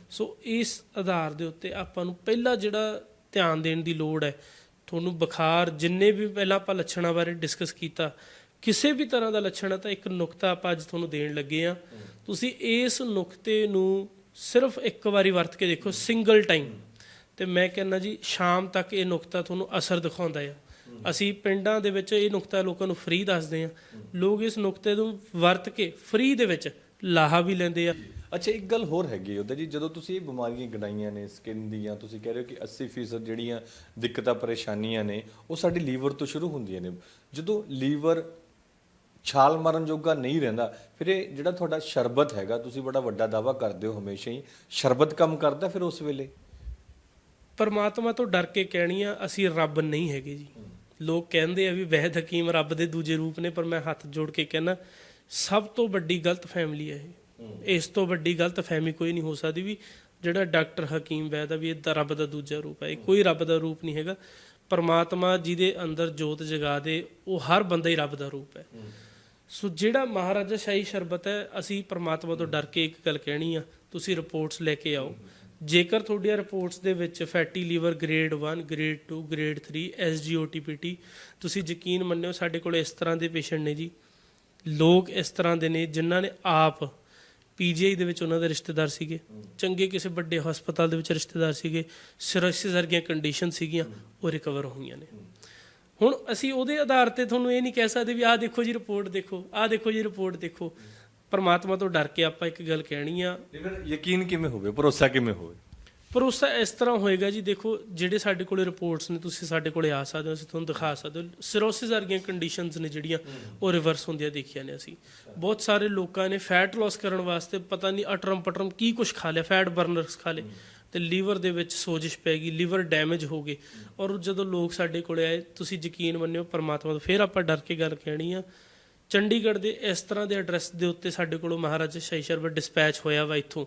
ਸੋ ਇਸ ਆਧਾਰ ਦੇ ਉੱਤੇ ਆਪਾਂ ਨੂੰ ਪਹਿਲਾ ਜਿਹੜਾ ਧਿਆਨ ਦੇਣ ਦੀ ਲੋੜ ਹੈ ਤੁਹਾਨੂੰ ਬੁਖਾਰ ਜਿੰਨੇ ਵੀ ਪਹਿਲਾਂ ਆਪਾਂ ਲੱਛਣਾਂ ਬਾਰੇ ਡਿਸਕਸ ਕੀਤਾ, ਕਿਸੇ ਵੀ ਤਰ੍ਹਾਂ ਦਾ ਲੱਛਣ ਹੈ ਤਾਂ ਇੱਕ ਨੁਕਤਾ ਆਪਾਂ ਅੱਜ ਤੁਹਾਨੂੰ ਦੇਣ ਲੱਗੇ ਆ ਤੁਸੀਂ ਇਸ ਨੁਕਤੇ ਨੂੰ ਸਿਰਫ ਇੱਕ ਵਾਰੀ ਵਰਤ ਕੇ ਦੇਖੋ ਸਿੰਗਲ ਟਾਈਮ ਤੇ ਮੈਂ ਕਹਿੰਦਾ ਜੀ, ਸ਼ਾਮ ਤੱਕ ਇਹ ਨੁਕਤਾ ਤੁਹਾਨੂੰ ਅਸਰ ਦਿਖਾਉਂਦਾ ਆ। ਅਸੀਂ ਪਿੰਡਾਂ ਦੇ ਵਿੱਚ ਇਹ ਨੁਕਤਾ ਲੋਕਾਂ ਨੂੰ ਫ੍ਰੀ ਦੱਸਦੇ ਆ ਲੋਕ ਇਸ ਨੁਕਤੇ ਨੂੰ ਵਰਤ ਕੇ ਫ੍ਰੀ ਦੇ ਵਿੱਚ ਲਾਹਾ ਵੀ ਲੈਂਦੇ ਆ। ਅੱਛਾ ਇੱਕ ਗੱਲ ਹੋਰ ਹੈਗੀ ਉਹਦਾ ਜੀ ਜਦੋਂ ਤੁਸੀਂ ਇਹ ਬਿਮਾਰੀਆਂ ਗਣਾਈਆਂ ਨੇ ਸਕਿਨ ਦੀਆਂ ਤੁਸੀਂ ਕਹਿ ਰਹੇ ਹੋ ਕਿ 80% ਜਿਹੜੀਆਂ ਦਿੱਕਤਾਂ ਪਰੇਸ਼ਾਨੀਆਂ ਨੇ ਉਹ ਸਾਡੀ ਲੀਵਰ ਤੋਂ ਸ਼ੁਰੂ ਹੁੰਦੀਆਂ ਨੇ। ਜਦੋਂ ਲੀਵਰ ਛਾਲ ਮਾਰਨ ਜੋਗਾ ਨਹੀਂ ਰਹਿੰਦਾ ਫਿਰ ਇਹ ਜਿਹੜਾ ਤੁਹਾਡਾ ਸ਼ਰਬਤ ਹੈਗਾ ਤੁਸੀਂ ਬੜਾ ਵੱਡਾ ਦਾਵਾ ਕਰਦੇ ਹੋ ਹਮੇਸ਼ਾ ਹੀ ਸ਼ਰਬਤ ਕੰਮ ਕਰਦਾ ਫਿਰ ਉਸ ਵੇਲੇ? ਪਰਮਾਤਮਾ ਤੋਂ ਡਰ ਕੇ ਕਹਿਣੀ ਆ ਅਸੀਂ ਰੱਬ ਨਹੀਂ ਹੈਗੇ ਜੀ। ਲੋਕ ਕਹਿੰਦੇ ਆ ਵੀ ਵਹਿਦ ਹਕੀਮ ਰੱਬ ਦੇ ਦੂਜੇ ਰੂਪ ਨੇ ਪਰ ਮੈਂ ਹੱਥ ਜੋੜ ਕੇ ਕਹਿਣਾ ਸਭ ਤੋਂ ਵੱਡੀ ਗਲਤ ਫੈਮਿਲੀ ਹੈ ਇਹ। ਇਸ ਤੋਂ ਵੱਡੀ ਗਲਤ ਫਹਿਮੀ ਕੋਈ ਨਹੀਂ ਹੋ ਸਕਦੀ ਵੀ ਜਿਹੜਾ ਡਾਕਟਰ ਹਕੀਮ ਵੈਦ ਆ ਵੀ ਇਹ ਰੱਬ ਦਾ ਦੂਜਾ ਰੂਪ ਹੈ ਇਹ ਕੋਈ ਰੱਬ ਦਾ ਰੂਪ ਨਹੀਂ ਹੈਗਾ। ਪਰਮਾਤਮਾ ਜਿਹਦੇ ਅੰਦਰ ਜੋਤ ਜਗਾ ਦੇ ਉਹ ਹਰ ਬੰਦਾ ਹੀ ਰੱਬ ਦਾ ਰੂਪ ਹੈ। ਸੋ ਜਿਹੜਾ ਮਹਾਰਾਜਾ ਸ਼ਾਹੀ ਸ਼ਰਬਤ ਹੈ ਅਸੀਂ ਪ੍ਰਮਾਤਮਾ ਤੋਂ ਡਰ ਕੇ ਇੱਕ ਗੱਲ ਕਹਿਣੀ ਆ ਤੁਸੀਂ ਰਿਪੋਰਟਸ ਲੈ ਕੇ ਆਓ। ਜੇਕਰ ਤੁਹਾਡੀਆਂ ਰਿਪੋਰਟਸ ਦੇ ਵਿੱਚ fatty liver grade 1 grade 2 grade 3 SGOT PT ਤੁਸੀਂ ਯਕੀਨ ਮੰਨਿਓ ਸਾਡੇ ਕੋਲ ਇਸ ਤਰ੍ਹਾਂ ਦੇ ਪੇਸ਼ੈਂਟ ਨੇ ਜੀ। ਲੋਕ ਇਸ ਤਰ੍ਹਾਂ ਦੇ ਨੇ ਜਿਨ੍ਹਾਂ ਨੇ ਆਪ ਪੀਜੀਆਈ ਦੇ ਵਿੱਚ ਉਹਨਾਂ ਦੇ ਰਿਸ਼ਤੇਦਾਰ ਸੀਗੇ। ਚੰਗੇ ਕਿਸੇ ਵੱਡੇ ਹਸਪਤਾਲ ਦੇ ਵਿੱਚ ਰਿਸ਼ਤੇਦਾਰ ਸੀਗੇ। ਸਿਰੋਸਿਸ ਵਰਗੀਆਂ ਕੰਡੀਸ਼ਨ ਸੀਗੀਆਂ, ਉਹ ਰਿਕਵਰ ਹੋਈਆਂ ਨੇ। ਹੁਣ ਅਸੀਂ ਉਹਦੇ ਆਧਾਰ ਤੇ ਤੁਹਾਨੂੰ ਇਹ ਨਹੀਂ ਕਹਿ ਸਕਦੇ ਵੀ ਆਹ ਦੇਖੋ ਜੀ ਰਿਪੋਰਟ ਦੇਖੋ, ਆਹ ਦੇਖੋ ਜੀ ਰਿਪੋਰਟ ਦੇਖੋ। ਪਰਮਾਤਮਾ ਤੋਂ ਡਰ ਕੇ ਆਪਾਂ ਇੱਕ ਗੱਲ ਕਹਿਣੀ ਆ। ਯਕੀਨ ਕਿਵੇਂ ਹੋਵੇ? ਭਰੋਸਾ ਕਿਵੇਂ ਹੋਵੇ? ਭਰੋਸਾ ਇਸ ਤਰ੍ਹਾਂ ਹੋਏਗਾ ਜੀ, ਦੇਖੋ, ਜਿਹੜੇ ਸਾਡੇ ਕੋਲੇ ਰਿਪੋਰਟਸ ਨੇ, ਤੁਸੀਂ ਸਾਡੇ ਕੋਲੇ ਆ ਸਕਦੇ ਹੋ, ਅਸੀਂ ਤੁਹਾਨੂੰ ਦਿਖਾ ਸਕਦੇ ਹਾਂ। ਸਿਰੋਸਿਸ ਵਰਗੀਆਂ ਕੰਡੀਸ਼ਨਸ ਨੇ ਜਿਹੜੀਆਂ, ਉਹ ਰਿਵਰਸ ਹੁੰਦੀਆਂ ਦੇਖੀਆਂ ਨੇ ਅਸੀਂ। ਬਹੁਤ ਸਾਰੇ ਲੋਕਾਂ ਨੇ ਫੈਟ ਲਾਸ ਕਰਨ ਵਾਸਤੇ ਪਤਾ ਨਹੀਂ ਅਟਰਮ ਪਟਰਮ ਕੀ ਕੁਝ ਖਾ ਲਿਆ ਫੈਟ ਬਰਨਰਸ ਖਾ ਲਏ। ਤੇ ਲੀਵਰ ਦੇ ਵਿੱਚ ਸੋਜਿਸ਼ ਪੈ ਗਈ, ਲੀਵਰ ਡੈਮੇਜ ਹੋ ਗਏ। ਔਰ ਜਦੋਂ ਲੋਕ ਸਾਡੇ ਕੋਲੇ ਆਏ, ਤੁਸੀਂ ਯਕੀਨ ਮੰਨਿਓ, ਪਰਮਾਤਮਾ ਤੋਂ ਫਿਰ ਆਪਾਂ ਡਰ ਕੇ ਗੱਲ ਕਹਿਣੀ ਆ। ਚੰਡੀਗੜ੍ਹ ਦੇ ਇਸ ਤਰ੍ਹਾਂ ਦੇ ਐਡਰੈਸ ਦੇ ਉੱਤੇ ਸਾਡੇ ਕੋਲੋਂ ਮਹਾਰਾਜਾ ਸ਼ਾਹੀ ਸ਼ਰਬਤ ਡਿਸਪੈਚ ਹੋਇਆ ਵਾ ਇੱਥੋਂ।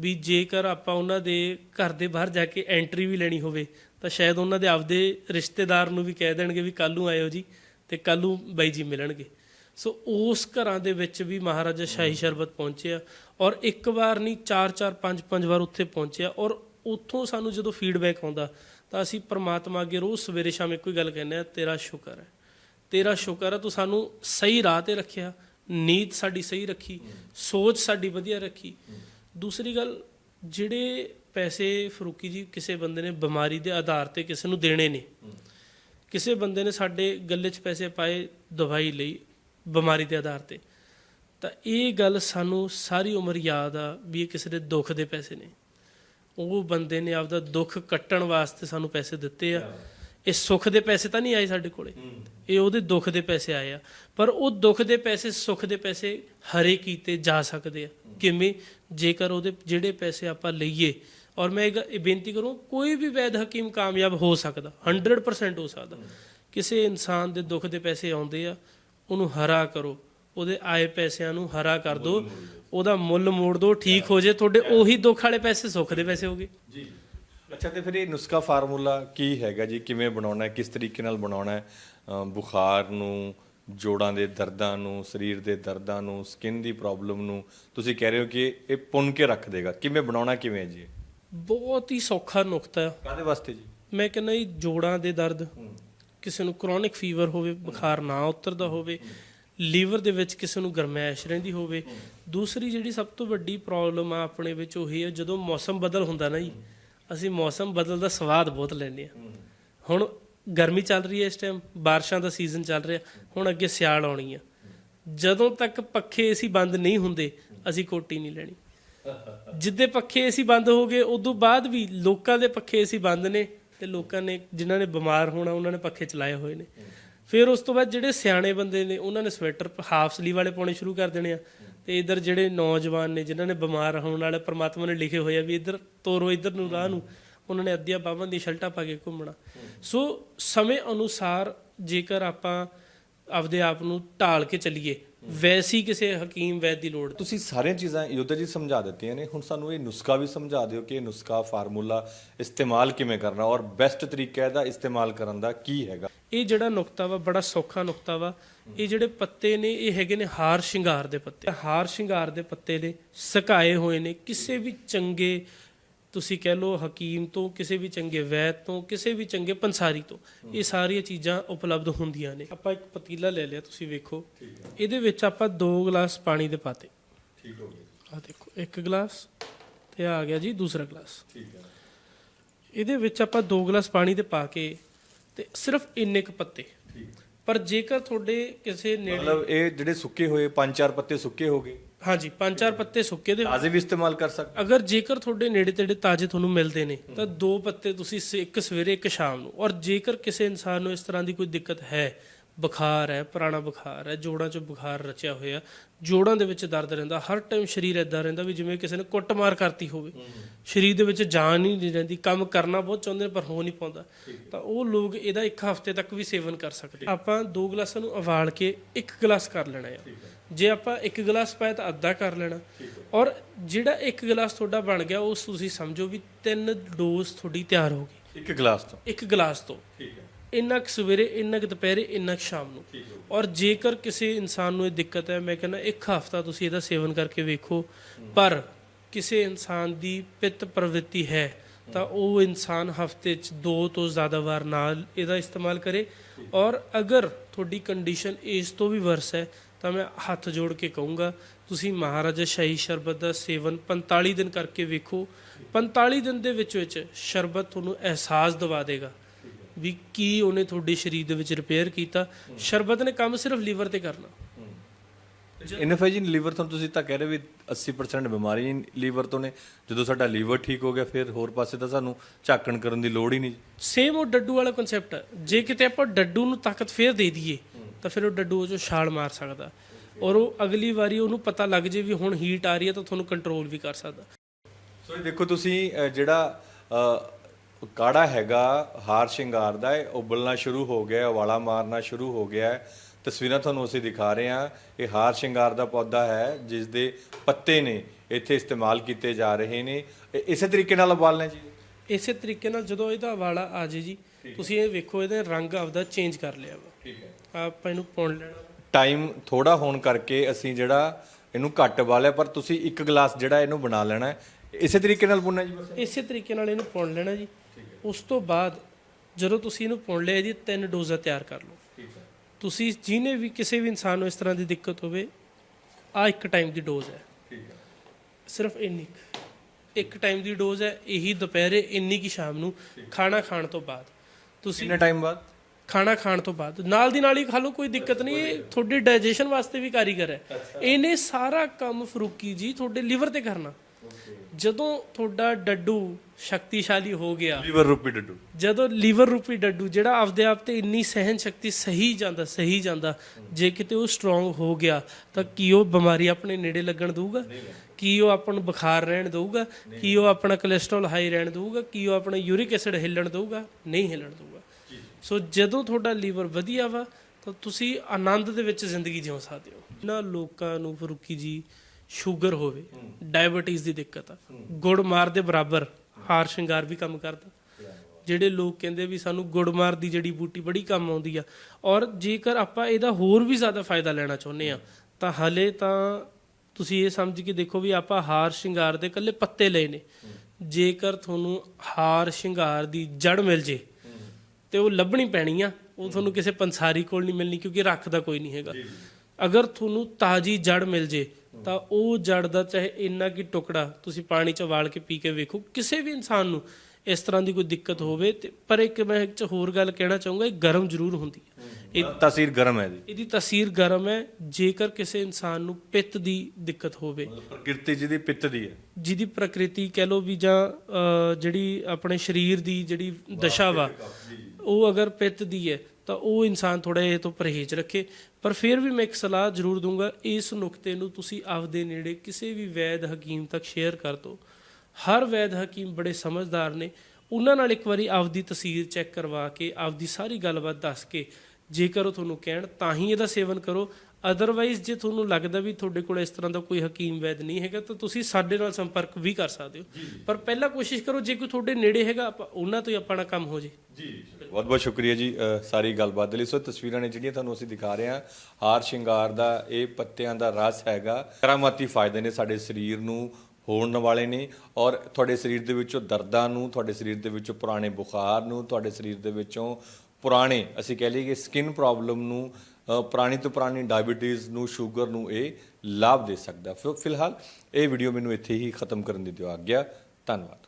ਵੀ ਜੇਕਰ ਆਪਾਂ ਉਹਨਾਂ ਦੇ ਘਰ ਦੇ ਬਾਹਰ ਜਾ ਕੇ ਐਂਟਰੀ ਵੀ ਲੈਣੀ ਹੋਵੇ, ਤਾਂ ਸ਼ਾਇਦ ਉਹਨਾਂ ਦੇ ਆਪਦੇ ਰਿਸ਼ਤੇਦਾਰ ਨੂੰ ਵੀ ਕਹਿ ਦੇਣਗੇ ਵੀ ਕੱਲ ਨੂੰ ਆਇਓ ਜੀ ਤੇ ਕੱਲ ਨੂੰ ਬਾਈ ਜੀ ਮਿਲਣਗੇ। ਸੋ ਉਸ ਘਰਾਂ ਦੇ ਵਿੱਚ ਵੀ ਮਹਾਰਾਜਾ ਸ਼ਾਹੀ ਸ਼ਰਬਤ ਪਹੁੰਚਿਆ ਔਰ ਇੱਕ ਵਾਰ ਨਹੀਂ, ਚਾਰ ਚਾਰ, ਪੰਜ ਪੰਜ ਵਾਰ ਉੱਥੇ ਪਹੁੰਚਿਆ ਔਰ ਉੱਥੋਂ ਸਾਨੂੰ ਜਦੋਂ ਫੀਡਬੈਕ ਆਉਂਦਾ, ਤਾਂ ਅਸੀਂ ਪ੍ਰਮਾਤਮਾ ਅੱਗੇ ਰੋਜ਼ ਸਵੇਰੇ ਸ਼ਾਮ ਇੱਕੋ ਹੀ ਗੱਲ ਕਹਿੰਦੇ ਆ ਤੇਰਾ ਸ਼ੁਕਰ ਹੈ। ਤੇਰਾ ਸ਼ੁਕਰ ਹੈ, ਤੂੰ ਸਾਨੂੰ ਸਹੀ ਰਾਹ ਤੇ ਰੱਖਿਆ, ਨੀਤ ਸਾਡੀ ਸਹੀ ਰੱਖੀ, ਸੋਚ ਸਾਡੀ ਵਧੀਆ ਰੱਖੀ। ਦੂਸਰੀ ਗੱਲ, ਜਿਹੜੇ ਪੈਸੇ ਫਰੂਕੀ ਜੀ ਕਿਸੇ ਬੰਦੇ ਨੇ ਬਿਮਾਰੀ ਦੇ ਆਧਾਰ ਤੇ ਕਿਸੇ ਨੂੰ ਦੇਣੇ ਨੇ, ਕਿਸੇ ਬੰਦੇ ਨੇ ਸਾਡੇ ਗੱਲੇ 'ਚ ਪੈਸੇ ਪਾਏ ਦਵਾਈ ਲਈ ਬਿਮਾਰੀ ਦੇ ਆਧਾਰ ਤੇ, ਤਾਂ ਇਹ ਗੱਲ ਸਾਨੂੰ ਸਾਰੀ ਉਮਰ ਯਾਦ ਆ ਵੀ ਇਹ ਕਿਸੇ ਦੇ ਦੁੱਖ ਦੇ ਪੈਸੇ ਨੇ। ਉਹ ਬੰਦੇ ਨੇ ਆਪਦਾ ਦੁੱਖ ਕੱਟਣ ਵਾਸਤੇ ਸਾਨੂੰ ਪੈਸੇ ਦਿੱਤੇ ਆ। ਇਹ ਸੁੱਖ ਦੇ ਪੈਸੇ ਤਾਂ ਨਹੀਂ ਆਏ ਸਾਡੇ ਕੋਲੇ, ਇਹ ਉਹਦੇ ਦੁੱਖ ਦੇ ਪੈਸੇ ਆਏ ਆ। ਪਰ ਉਹ ਦੁੱਖ ਦੇ ਪੈਸੇ, ਸੁੱਖ ਦੇ ਪੈਸੇ ਹਰੇ ਕੀਤੇ ਜਾ ਸਕਦੇ ਆ। ਕਿਵੇਂ? ਜੇਕਰ ਉਹਦੇ ਜਿਹੜੇ ਪੈਸੇ ਆਪਾਂ ਲਈਏ ਔਰ ਮੈਂ ਇਹ ਬੇਨਤੀ ਕਰੂੰ ਕੋਈ ਵੀ ਵੈਦ ਹਕੀਮ ਕਾਮਯਾਬ ਹੋ ਸਕਦਾ 100% ਹੋ ਸਕਦਾ। ਕਿਸੇ ਇਨਸਾਨ ਦੇ ਦੁੱਖ ਦੇ ਪੈਸੇ ਆਉਂਦੇ ਆ ਉਹਨੂੰ ਹਰਾ ਕਰੋ ਉਹਦੇ ਆਏ ਪੈਸਿਆਂ ਨੂੰ ਹਰਾ ਕਰ ਦਿਓ। ਉਹਦਾ ਮੁੱਲ ਮੋੜ ਦਿਓ ਠੀਕ ਹੋ ਜੇ ਤੁਹਾਡੇ ਉਹੀ ਦੁੱਖ ਵਾਲੇ ਪੈਸੇ ਸੁੱਖ ਦੇ ਪੈਸੇ ਹੋਗੇ ਜੀ। ਅੱਛਾ ਤੇ ਫਿਰ ਇਹ ਨੁਸਖਾ ਫਾਰਮੂਲਾ ਕੀ ਹੈਗਾ ਜੀ? ਕਿਵੇਂ ਬਣਾਉਣਾ ਹੈ? ਕਿਸ ਤਰੀਕੇ ਨਾਲ ਬਣਾਉਣਾ ਹੈ? ਬੁਖਾਰ ਨੂੰ ਜੋੜਾਂ ਦੇ ਦਰਦਾਂ ਨੂੰ ਸਰੀਰ ਦੇ ਦਰਦਾਂ ਨੂੰ ਸਕਿਨ ਦੀ ਪ੍ਰੋਬਲਮ ਨੂੰ ਤੁਸੀਂ ਕਹਿ ਰਹੇ ਹੋ ਕਿ ਇਹ ਪੁੰਨ ਕੇ ਰੱਖ ਦੇਗਾ। ਕਿਵੇਂ ਬਣਾਉਣਾ ਕਿਵੇਂ ਹੈ ਜੀ ਬਹੁਤ ਹੀ ਸੌਖਾ ਨੁਕਤਾ ਆ ਕਾਦੇ ਵਾਸਤੇ ਜੀ? ਮੈਂ ਕਹਿੰਦਾ ਜੀ ਜੋੜਾਂ ਦੇ ਦਰਦ। ਕਿਸੇ ਨੂੰ ਕ੍ਰੋਨਿਕ ਫੀਵਰ ਹੋਵੇ ਬੁਖਾਰ ਨਾ ਉਤਰਦਾ ਹੋਵੇ ਲੀਵਰ ਦੇ ਵਿੱਚ ਕਿਸੇ ਨੂੰ ਗਰਮੈਸ਼ ਰਹਿੰਦੀ ਹੋਵੇ। ਦੂਸਰੀ ਜਿਹੜੀ ਸਭ ਤੋਂ ਵੱਡੀ ਪ੍ਰੋਬਲਮ ਆ ਆਪਣੇ ਵਿੱਚ ਉਹ ਹੈ ਜਦੋਂ ਮੌਸਮ ਬਦਲ ਹੁੰਦਾ ਨਾ ਜੀ ਅਸੀਂ ਮੌਸਮ ਬਦਲ ਦਾ ਸਵਾਦ ਬਹੁਤ ਲੈਂਦੇ ਆ ਹੁਣ ਗਰਮੀ ਚੱਲ ਰਹੀ ਹੈ ਇਸ ਟਾਈਮ ਬਾਰਿਸ਼ਾਂ ਦਾ ਸੀਜ਼ਨ ਚੱਲ ਰਿਹਾ, ਹੁਣ ਅੱਗੇ ਸਿਆਲ ਆਉਣੀ ਆ। ਜਦੋਂ ਤੱਕ ਪੱਖੇ ਏਸੀ ਬੰਦ ਨਹੀਂ ਹੁੰਦੇ, ਅਸੀਂ ਕੋਟੀ ਨਹੀਂ ਲੈਣੀ। ਜਿੱਦੇ ਪੱਖੇ ਏਸੀ ਬੰਦ ਹੋ ਗਏ, ਉਦੋਂ ਬਾਅਦ ਵੀ ਲੋਕਾਂ ਦੇ ਪੱਖੇ ਏਸੀ ਬੰਦ ਨੇ ਤੇ ਲੋਕਾਂ ਨੇ, ਜਿਨ੍ਹਾਂ ਨੇ ਬਿਮਾਰ ਹੋਣਾ, ਉਹਨਾਂ ਨੇ ਪੱਖੇ ਚਲਾਏ ਹੋਏ ਨੇ। ਫਿਰ ਉਸ ਤੋਂ ਬਾਅਦ ਜਿਹੜੇ ਸਿਆਣੇ ਬੰਦੇ ਨੇ, ਉਹਨਾਂ ਨੇ ਸਵੈਟਰ ਹਾਫ ਸਲੀਵ ਵਾਲੇ ਪਾਉਣੇ ਸ਼ੁਰੂ ਕਰ ਦੇਣੇ ਆ। ਤੇ ਇਧਰ ਜਿਹੜੇ ਨੌਜਵਾਨ ਨੇ, ਜਿਨ੍ਹਾਂ ਨੇ ਬਿਮਾਰ ਹੋਣ ਵਾਲੇ, ਪ੍ਰਮਾਤਮਾ ਨੇ ਲਿਖੇ ਹੋਏ ਆ ਵੀ ਇਧਰ ਤੋਰੋ, ਇਧਰ ਨੂੰ, ਰਾਹ ਨੂੰ। ਉਹਨਾਂ ਨੇ ਅੱਧੀਆਂ ਬਾਹਾਂ ਦੀ ਸ਼ਰਟਾਂ ਪਾ ਕੇ ਘੁੰਮਣਾ। ਸੋ ਸਮੇਂ ਅਨੁਸਾਰ ਜੇਕਰ ਆਪਾਂ ਆਪਦੇ ਆਪ ਨੂੰ ਢਾਲ ਕੇ ਚੱਲੀਏ ਵੈਸੀ ਕਿਸੇ ਹਕੀਮ ਵੈਦ ਦੀ ਲੋੜ ਤੁਸੀਂ ਸਾਰੀਆਂ ਚੀਜ਼ਾਂ ਯੋਧਾ ਜੀ ਸਮਝਾ ਦਿੱਤੀਆਂ ਨੇ। ਹੁਣ ਸਾਨੂੰ ਇਹ ਨੁਸਖਾ ਵੀ ਸਮਝਾ ਦਿਓ ਕਿ ਇਹ ਨੁਸਖਾ ਫਾਰਮੂਲਾ ਇਸਤੇਮਾਲ ਕਿਵੇਂ ਕਰਨਾ ਔਰ ਬੈਸਟ ਤਰੀਕਾ ਇਹਦਾ ਇਸਤੇਮਾਲ ਕਰਨ ਦਾ ਕੀ ਹੈਗਾ। ਇਹ ਜਿਹੜਾ ਨੁਕਤਾ ਵਾ ਬੜਾ ਸੌਖਾ ਨੁਕਤਾ ਵਾ। ਇਹ ਜਿਹੜੇ ਪੱਤੇ ਨੇ ਇਹ ਹੈਗੇ ਨੇ ਹਾਰ ਸ਼ਿੰਗਾਰ ਦੇ ਪੱਤੇ। ਹਾਰ ਸ਼ਿੰਗਾਰ ਦੇ ਪੱਤੇ ਨੇ ਸੁਕਾਏ ਹੋਏ ਨੇ ਕਿਸੇ ਵੀ ਚੰਗੇ ਤੁਸੀਂ ਕਹਿ ਲਓ ਹਕੀਮ ਤੋਂ ਕਿਸੇ ਵੀ ਚੰਗੇ ਵੈਦ ਤੋਂ ਕਿਸੇ ਵੀ ਚੰਗੇ ਪੰਸਾਰੀ ਤੋਂ ਇਹ ਸਾਰੀਆਂ ਚੀਜ਼ਾਂ ਉਪਲਬਧ ਹੁੰਦੀਆਂ ਨੇ। ਆਪਾਂ ਇੱਕ ਪਤੀਲਾ ਲੈ ਲਿਆ ਤੁਸੀਂ ਵੇਖੋ। ਇਹਦੇ ਵਿੱਚ ਆਪਾਂ 2 ਗਲਾਸ ਪਾਣੀ ਦੇ ਪਾਤੇ। ਠੀਕ ਹੋ ਗਿਆ ਆ ਦੇਖੋ ਇੱਕ ਗਲਾਸ ਤੇ ਆ ਗਿਆ ਜੀ ਦੂਸਰਾ ਗਲਾਸ। ਠੀਕ ਹੈ। ਇਹਦੇ ਵਿੱਚ ਆਪਾਂ 2 ਗਲਾਸ ਪਾਣੀ ਦੇ ਪਾ ਕੇ ਤੇ ਸਿਰਫ ਇੰਨੇ ਕੁ ਪੱਤੇ। ਪਰ ਜੇਕਰ ਤੁਹਾਡੇ ਕਿਸੇ ਨੇੜੇ ਮਤਲਬ ਇਹ ਜਿਹੜੇ ਸੁੱਕੇ ਹੋਏ ਪੰਜ ਚਾਰ ਪੱਤੇ ਸੁੱਕੇ ਹੋ ਗਏ ਹਾਂਜੀ ਪੰਜ ਚਾਰ ਪੱਤੇ ਸੁੱਕੇ ਦੇ ਤਾਜ਼ੇ ਵੀ ਇਸਤੇਮਾਲ ਕਰ ਸਕਦੇ। ਅਗਰ ਜੇਕਰ ਤੁਹਾਡੇ ਨੇੜੇ ਤੇੜੇ ਤਾਜ਼ੇ ਤੁਹਾਨੂੰ ਮਿਲਦੇ ਨੇ ਤਾਂ ਦੋ ਪੱਤੇ ਤੁਸੀਂ ਸ- ਇੱਕ ਸਵੇਰੇ ਇੱਕ ਸ਼ਾਮ ਨੂੰ। ਔਰ ਜੇਕਰ ਕਿਸੇ ਇਨਸਾਨ ਨੂੰ ਇਸ ਤਰ੍ਹਾਂ ਦੀ ਕੋਈ ਦਿੱਕਤ ਹੈ ਬੁਖਾਰ ਹੈ ਪੁਰਾਣਾ ਬੁਖਾਰ ਹੈ ਜੋੜਾਂ 'ਚ ਬੁਖਾਰ ਰਚਿਆ ਹੋਇਆ ਜੋੜਾਂ ਦੇ ਵਿੱਚ ਦਰਦ ਰਹਿੰਦਾ ਹਰ ਟਾਈਮ ਸਰੀਰ ਇਦਾਂ ਰਹਿੰਦਾ ਵੀ ਜਿਵੇਂ ਕਿਸੇ ਨੇ ਕੁੱਟਮਾਰ ਕਰਤੀ ਹੋਵੇ। ਸਰੀਰ ਦੇ ਵਿੱਚ ਜਾਨ ਹੀ ਨਹੀਂ ਰਹਿੰਦੀ ਕੰਮ ਕਰਨਾ ਬਹੁਤ ਚਾਹੁੰਦੇ ਨੇ ਪਰ ਹੋ ਨਹੀਂ ਪਾਉਂਦਾ। ਤਾਂ ਉਹ ਲੋਕ ਇਹਦਾ ਇੱਕ ਹਫ਼ਤੇ ਤੱਕ ਵੀ ਸੇਵਨ ਕਰ ਸਕਦੇ ਆਪਾਂ ਦੋ ਗਲਾਸਾਂ ਨੂੰ ਉਬਾਲ ਕੇ ਇੱਕ ਗਲਾਸ ਕਰ ਲੈਣਾ ਆ। ਜੇ ਆਪਾਂ ਇੱਕ ਗਲਾਸ ਪਾਇਆ ਤਾਂ ਅੱਧਾ ਕਰ ਲੈਣਾ। ਔਰ ਜਿਹੜਾ ਇੱਕ ਗਲਾਸ ਤੁਹਾਡਾ ਬਣ ਗਿਆ ਉਸ ਤੁਸੀਂ ਸਮਝੋ ਵੀ ਤਿੰਨ ਡੋਜ਼ ਤੁਹਾਡੀ ਤਿਆਰ ਹੋ ਗਈ। ਇੱਕ ਗਲਾਸ ਤੋਂ। ਇੱਕ ਗਲਾਸ ਤੋਂ। ਠੀਕ ਹੈ। ਇੰਨਾ ਕੁ ਸਵੇਰੇ ਇੰਨਾ ਕੁ ਦੁਪਹਿਰੇ ਇੰਨਾ ਕੁ ਸ਼ਾਮ ਨੂੰ। ਔਰ ਜੇਕਰ ਕਿਸੇ ਇਨਸਾਨ ਨੂੰ ਇਹ ਦਿੱਕਤ ਹੈ ਮੈਂ ਕਹਿੰਦਾ ਇੱਕ ਹਫ਼ਤਾ ਤੁਸੀਂ ਇਹਦਾ ਸੇਵਨ ਕਰਕੇ ਵੇਖੋ। ਪਰ ਕਿਸੇ ਇਨਸਾਨ ਦੀ ਪਿੱਤ ਪ੍ਰਵਿਰਤੀ ਹੈ ਤਾਂ ਉਹ ਇਨਸਾਨ ਹਫ਼ਤੇ 'ਚ ਦੋ ਤੋਂ ਜ਼ਿਆਦਾ ਵਾਰ ਨਾਲ ਇਹਦਾ ਇਸਤੇਮਾਲ ਕਰੇ। ਔਰ ਅਗਰ ਤੁਹਾਡੀ ਕੰਡੀਸ਼ਨ ਇਸ ਤੋਂ ਵੀ ਵਰਸ ਹੈ ਤਾਂ ਮੈਂ ਹੱਥ ਜੋੜ ਕੇ ਕਹੂੰਗਾ ਤੁਸੀਂ ਮਹਾਰਾਜਾ ਸ਼ਾਹੀ ਸ਼ਰਬਤ ਦਾ ਸੇਵਨ 45 ਦਿਨ ਕਰਕੇ ਵੇਖੋ। 45 ਦਿਨ ਦੇ ਵਿੱਚ ਵਿੱਚ ਸ਼ਰਬਤ ਤੁਹਾਨੂੰ ਅਹਿਸਾਸ ਦਿਵਾ ਦੇਗਾ ਵੀ ਕੀ ਉਹਨੇ ਤੁਹਾਡੇ ਸਰੀਰ ਦੇ ਵਿੱਚ ਰਿਪੇਅਰ ਕੀਤਾ। ਸ਼ਰਬਤ ਨੇ ਕੰਮ ਸਿਰਫ ਲੀਵਰ ਤੇ ਕਰਨਾ। ਇਨਫੈਜਿਨ ਲੀਵਰ ਤੋਂ ਤੁਸੀਂ ਤਾਂ ਕਹਿ ਰਹੇ ਵੀ 80% ਬਿਮਾਰੀ ਲੀਵਰ ਤੋਂ ਨੇ। ਜਦੋਂ ਸਾਡਾ ਲੀਵਰ ਠੀਕ ਹੋ ਗਿਆ ਫਿਰ ਹੋਰ ਪਾਸੇ ਤਾਂ ਸਾਨੂੰ ਝਾਕਣ ਕਰਨ ਦੀ ਲੋੜ ਹੀ ਨਹੀਂ। ਸੇਮ ਉਹ ਡੱਡੂ ਵਾਲਾ ਕਨਸੈਪਟ ਜੇ ਕਿਤੇ ਆਪਾਂ ਡੱਡੂ ਨੂੰ ਤਾਕਤ ਫੇਰ ਦੇ ਦਈਏ ਤਾਂ ਫਿਰ ਉਹ ਡੱਡੂ ਉਹ 'ਚੋਂ ਛਾਲ ਮਾਰ ਸਕਦਾ। ਔਰ ਉਹ ਅਗਲੀ ਵਾਰੀ ਉਹਨੂੰ ਪਤਾ ਲੱਗ ਜੇ ਵੀ ਹੁਣ ਹੀਟ ਆ ਰਹੀ ਹੈ ਤਾਂ ਤੁਹਾਨੂੰ ਕੰਟਰੋਲ ਵੀ ਕਰ ਸਕਦਾ। ਸੋ ਇਹ ਦੇਖੋ ਤੁਸੀਂ ਜਿਹੜਾ ਕਾੜਾ ਹੈਗਾ ਹਾਰ ਸ਼ਿੰਗਾਰ ਦਾ ਇਹ ਉਬਲਣਾ ਸ਼ੁਰੂ ਹੋ ਗਿਆ ਹੈ, ਵਾਲਾ ਮਾਰਨਾ ਸ਼ੁਰੂ ਹੋ ਗਿਆ ਹੈ। ਤਸਵੀਰਾਂ ਤੁਹਾਨੂੰ ਅਸੀਂ ਦਿਖਾ ਰਹੇ ਹਾਂ। ਇਹ ਹਾਰ ਸ਼ਿੰਗਾਰ ਦਾ ਪੌਦਾ ਹੈ ਜਿਸ ਦੇ ਪੱਤੇ ਨੇ ਇੱਥੇ ਇਸਤੇਮਾਲ ਕੀਤੇ ਜਾ ਰਹੇ ਨੇ। ਇਹ ਇਸੇ ਤਰੀਕੇ ਨਾਲ ਉਬਾਲਣਾ ਜੀ? ਇਸੇ ਤਰੀਕੇ ਨਾਲ ਜਦੋਂ ਇਹਦਾ ਵਾਲਾ ਆ ਜੇ ਜੀ ਤੁਸੀਂ ਇਹ ਵੇਖੋ ਇਹਦੇ ਰੰਗ ਆਪਦਾ ਚੇਂਜ ਕਰ ਲਿਆ ਵਾ। ਠੀਕ ਹੈ। ਆਪਾਂ ਇਹਨੂੰ ਪੁਣ ਲੈਣਾ। ਟਾਈਮ ਥੋੜਾ ਹੋਣ ਕਰਕੇ ਅਸੀਂ ਜਿਹੜਾ ਇਹਨੂੰ ਘੱਟ ਉਬਾਲਿਆ ਪਰ ਤੁਸੀਂ ਇੱਕ ਗਲਾਸ ਜਿਹੜਾ ਇਹਨੂੰ ਬਣਾ ਲੈਣਾ ਹੈ। ਇਸੇ ਤਰੀਕੇ ਨਾਲ ਪੁੰਨਾ ਜੀ ਬਸ। ਇਸੇ ਤਰੀਕੇ ਨਾਲ ਇਹਨੂੰ ਪੁਣ ਲੈਣਾ ਜੀ। ਉਸ ਤੋਂ ਬਾਅਦ ਜਦੋਂ ਤੁਸੀਂ ਇਹਨੂੰ ਪੁਣ ਲਿਆ ਇਹਦੀ ਤਿੰਨ ਡੋਜ਼ਾਂ ਤਿਆਰ ਕਰ ਲਓ। ਠੀਕ ਹੈ। ਤੁਸੀਂ ਜਿਹਨੇ ਵੀ ਕਿਸੇ ਵੀ ਇਨਸਾਨ ਨੂੰ ਇਸ ਤਰ੍ਹਾਂ ਦੀ ਦਿੱਕਤ ਹੋਵੇ ਆ ਇੱਕ ਟਾਈਮ ਦੀ ਡੋਜ਼ ਹੈ। ਠੀਕ ਹੈ। ਸਿਰਫ ਇੰਨੀ ਕੁ। ਇੱਕ ਟਾਈਮ ਦੀ ਡੋਜ਼ ਹੈ ਇਹੀ ਦੁਪਹਿਰੇ ਇੰਨੀ ਕੀ ਸ਼ਾਮ ਨੂੰ ਖਾਣਾ ਖਾਣ ਤੋਂ ਬਾਅਦ। ਤੁਸੀਂ ਕਿੰਨੇ ਟਾਈਮ ਬਾਅਦ? ਖਾਣਾ ਖਾਣ ਤੋਂ ਬਾਅਦ। ਨਾਲ ਦੀ ਨਾਲ ਹੀ ਖਾ ਲਓ ਕੋਈ ਦਿੱਕਤ ਨਹੀਂ ਇਹ ਤੁਹਾਡੇ ਡਾਈਜੈਸ਼ਨ ਵਾਸਤੇ ਵੀ ਕਾਰੀਗਰ ਹੈ। ਇਹਨੇ ਸਾਰਾ ਕੰਮ ਫਰੂਕੀ ਜੀ ਤੁਹਾਡੇ ਲਿਵਰ ਤੇ ਕਰਨਾ। ਜਦੋਂ ਤੁਹਾਡਾ ਡੱਡੂ ਸ਼ਕਤੀਸ਼ਾਲੀ ਹੋ ਗਿਆ ਲੀਵਰ ਰੂਪੀ ਡੱਡੂ। ਜਦੋਂ ਲੀਵਰ ਰੂਪੀ ਡੱਡੂ ਜਿਹੜਾ ਆਪਦੇ ਆਪ ਤੇ ਇੰਨੀ ਸਹਿਨ ਸ਼ਕਤੀ ਸਹੀ ਜਾਂਦਾ ਸਹੀ ਜਾਂਦਾ ਜੇ ਕਿਤੇ ਉਹ ਸਟਰੋਂਗ ਹੋ ਗਿਆ ਤਾਂ ਕੀ ਉਹ ਬਿਮਾਰੀ ਆਪਣੇ ਨੇੜੇ ਲੱਗਣ ਦਊਗਾ? ਕੀ ਉਹ ਆਪਾਂ ਨੂੰ ਬੁਖਾਰ ਰਹਿਣ ਦਊਗਾ? ਕੀ ਉਹ ਆਪਣਾ ਕੋਲੇਸਟ੍ਰੋਲ ਹਾਈ ਰਹਿਣ ਦਊਗਾ? ਕੀ ਉਹ ਆਪਣਾ ਯੂਰਿਕ ਐਸਿਡ ਹਿੱਲਣ ਦਊਗਾ? ਨਹੀਂ ਹਿੱਲਣ ਦਊਗਾ। ਸੋ ਜਦੋਂ ਤੁਹਾਡਾ ਲੀਵਰ ਵਧੀਆ ਵਾ ਤਾਂ ਤੁਸੀਂ ਆਨੰਦ ਦੇ ਵਿੱਚ ਜ਼ਿੰਦਗੀ ਜਿਉ ਸਕਦੇ ਹੋ ਇਹਨਾਂ ਲੋਕਾਂ ਨੂੰ ਫਰੂਕੀ ਜੀ ਸ਼ੂਗਰ ਹੋਵੇ ਡਾਇਬੀਟੀਜ਼ ਦੀ ਦਿੱਕਤ ਆ। ਗੁੜ ਮਾਰ ਦੇ ਬਰਾਬਰ ਹਾਰ ਸ਼ਿੰਗਾਰ ਵੀ ਕੰਮ ਕਰਦਾ। ਜਿਹੜੇ ਲੋਕ ਕਹਿੰਦੇ ਵੀ ਸਾਨੂੰ ਗੁੜਮਾਰ ਦੀ ਜੜੀ ਬੂਟੀ ਬੜੀ ਕੰਮ ਆਉਂਦੀ ਆ ਔਰ ਜੇਕਰ ਆਪਾਂ ਇਹਦਾ ਹੋਰ ਵੀ ਜ਼ਿਆਦਾ ਫਾਇਦਾ ਲੈਣਾ ਚਾਹੁੰਦੇ ਆ ਤਾਂ ਹਲੇ ਤਾਂ ਤੁਸੀਂ ਇਹ ਸਮਝ ਕੇ ਦੇਖੋ ਵੀ ਆਪਾਂ ਹਾਰ ਸ਼ਿੰਗਾਰ ਦੇ ਇਕੱਲੇ ਪੱਤੇ ਲਏ ਨੇ। ਜੇਕਰ ਤੁਹਾਨੂੰ ਹਾਰ ਸ਼ਿੰਗਾਰ ਦੀ ਜੜ ਮਿਲ ਜੇ ਤੇ ਉਹ ਲੱਭਣੀ ਪੈਣੀ ਆ ਉਹ ਤੁਹਾਨੂੰ ਕਿਸੇ ਪੰਸਾਰੀ ਕੋਲ ਨਹੀਂ ਮਿਲਣੀ ਕਿਉਂਕਿ ਰੱਖਦਾ ਕੋਈ ਨਹੀਂ ਹੈਗਾ। ਅਗਰ ਤੁਹਾਨੂੰ ਤਾਜੀ ਜੜ ਮਿਲ ਜੇ ਤਾਂ ਉਹ ਜੜ ਦਾ ਚਾਹੇ ਇੰਨਾ ਕੀ ਟੁਕੜਾ ਤੁਸੀਂ ਪਾਣੀ ਚ ਉਬਾਲ ਕੇ ਪੀ ਕੇ ਵੇਖੋ ਕਿਸੇ ਵੀ ਇਨਸਾਨ ਨੂੰ ਇਸ ਤਰ੍ਹਾਂ ਦੀ ਕੋਈ ਦਿੱਕਤ ਹੋਵੇ ਤੇ ਪਰ ਇੱਕ ਮੈਂ ਇੱਕ ਹੋਰ ਗੱਲ ਕਹਿਣਾ ਚਾਹੂੰਗਾ ਇਹ ਗਰਮ ਜ਼ਰੂਰ ਹੁੰਦੀ ਹੈ। ਇਹ ਤਾਸੀਰ ਗਰਮ ਹੈ ਜੀ। ਇਹਦੀ ਤਸੀਰ ਗਰਮ ਹੈ ਜੇਕਰ ਕਿਸੇ ਇਨਸਾਨ ਨੂੰ ਪਿੱਤ ਦੀ ਦਿੱਕਤ ਹੋਵੇ। ਪ੍ਰਕਿਰਤੀ ਜਿਹਦੀ ਪਿੱਤ ਦੀ ਹੈ। ਜਿਹਦੀ ਪ੍ਰਕਿਰਤੀ ਕਹਿ ਲੋ ਵੀ ਜਾਂ ਜਿਹੜੀ ਆਪਣੇ ਸਰੀਰ ਦੀ ਜਿਹੜੀ ਦਸ਼ਾ ਵਾ ਉਹ ਅਗਰ ਪਿੱਤ ਦੀ ਹੈ, ਤਾਂ ਉਹ ਇਨਸਾਨ ਥੋੜਾ ਇਹ ਤੋਂ ਪਰਹੇਜ਼ ਰੱਖੇ। ਪਰ ਫਿਰ ਵੀ ਮੈਂ ਇੱਕ ਸਲਾਹ ਜ਼ਰੂਰ ਦੂੰਗਾ ਇਸ ਨੁਕਤੇ ਨੂੰ ਤੁਸੀਂ ਆਪਦੇ ਨੇੜੇ ਕਿਸੇ ਵੀ ਵੈਦ ਹਕੀਮ ਤੱਕ ਸ਼ੇਅਰ ਕਰ ਦਿਓ। ਹਰ ਵੈਦ ਹਕੀਮ ਬੜੇ ਸਮਝਦਾਰ ਨੇ। ਉਹਨਾਂ ਨਾਲ ਇੱਕ ਵਾਰੀ ਆਪਦੀ ਤਸਵੀਰ ਚੈੱਕ ਕਰਵਾ ਕੇ, ਆਪਦੀ ਸਾਰੀ ਗੱਲਬਾਤ ਦੱਸ ਕੇ ਜੇਕਰ ਉਹ ਤੁਹਾਨੂੰ ਕਹਿਣ ਤਾਂ ਹੀ ਇਹਦਾ ਸੇਵਨ ਕਰੋ। ਅਦਰਵਾਈਜ਼ ਜੇ ਤੁਹਾਨੂੰ ਲੱਗਦਾ ਵੀ ਤੁਹਾਡੇ ਕੋਲ ਇਸ ਤਰ੍ਹਾਂ ਦਾ ਕੋਈ ਹਕੀਮ ਵੈਦ ਨਹੀਂ ਹੈਗਾ ਤਾਂ ਤੁਸੀਂ ਸਾਡੇ ਨਾਲ ਸੰਪਰਕ ਵੀ ਕਰ ਸਕਦੇ ਹੋ। ਪਰ ਪਹਿਲਾਂ ਕੋਸ਼ਿਸ਼ ਕਰੋ ਜੇ ਕੋਈ ਤੁਹਾਡੇ ਨੇੜੇ ਹੈਗਾ ਆਪਾਂ ਉਹਨਾਂ ਤੋਂ ਹੀ ਆਪਣਾ ਕੰਮ ਹੋ ਜੇ। ਜੀ ਬਹੁਤ ਬਹੁਤ ਸ਼ੁਕਰੀਆ ਜੀ ਸਾਰੀ ਗੱਲਬਾਤ ਦੇ ਲਈ। ਸੋ ਤਸਵੀਰਾਂ ਨੇ ਜਿਹੜੀਆਂ ਤੁਹਾਨੂੰ ਅਸੀਂ ਦਿਖਾ ਰਹੇ ਹਾਂ ਹਾਰ ਸ਼ਿੰਗਾਰ ਦਾ ਇਹ ਪੱਤਿਆਂ ਦਾ ਰਸ ਹੈਗਾ। ਕਰਾਮਾਤੀ ਫਾਇਦੇ ਨੇ ਸਾਡੇ ਸਰੀਰ ਨੂੰ ਹੋਣ ਵਾਲੇ ਨੇ ਔਰ ਤੁਹਾਡੇ ਸਰੀਰ ਦੇ ਵਿੱਚੋਂ ਦਰਦਾਂ ਨੂੰ ਤੁਹਾਡੇ ਸਰੀਰ ਦੇ ਵਿੱਚੋਂ ਪੁਰਾਣੇ ਬੁਖਾਰ ਨੂੰ ਤੁਹਾਡੇ ਸਰੀਰ ਦੇ ਵਿੱਚੋਂ ਪੁਰਾਣੇ, ਅਸੀਂ ਕਹਿ ਲਈਏ ਕਿ ਸਕਿਨ ਪ੍ਰੋਬਲਮ ਨੂੰ ਪੁਰਾਣੀ ਤੋਂ ਪੁਰਾਣੀ ਡਾਇਬੀਟੀਜ਼ ਨੂੰ ਸ਼ੂਗਰ ਨੂੰ ਇਹ ਲਾਭ ਦੇ ਸਕਦਾ। ਫਿ- ਫਿਲਹਾਲ ਇਹ ਵੀਡੀਓ ਮੈਨੂੰ ਇੱਥੇ ਹੀ ਖਤਮ ਕਰਨ ਦੀ ਦਿਓ ਆਗਿਆ। ਧੰਨਵਾਦ।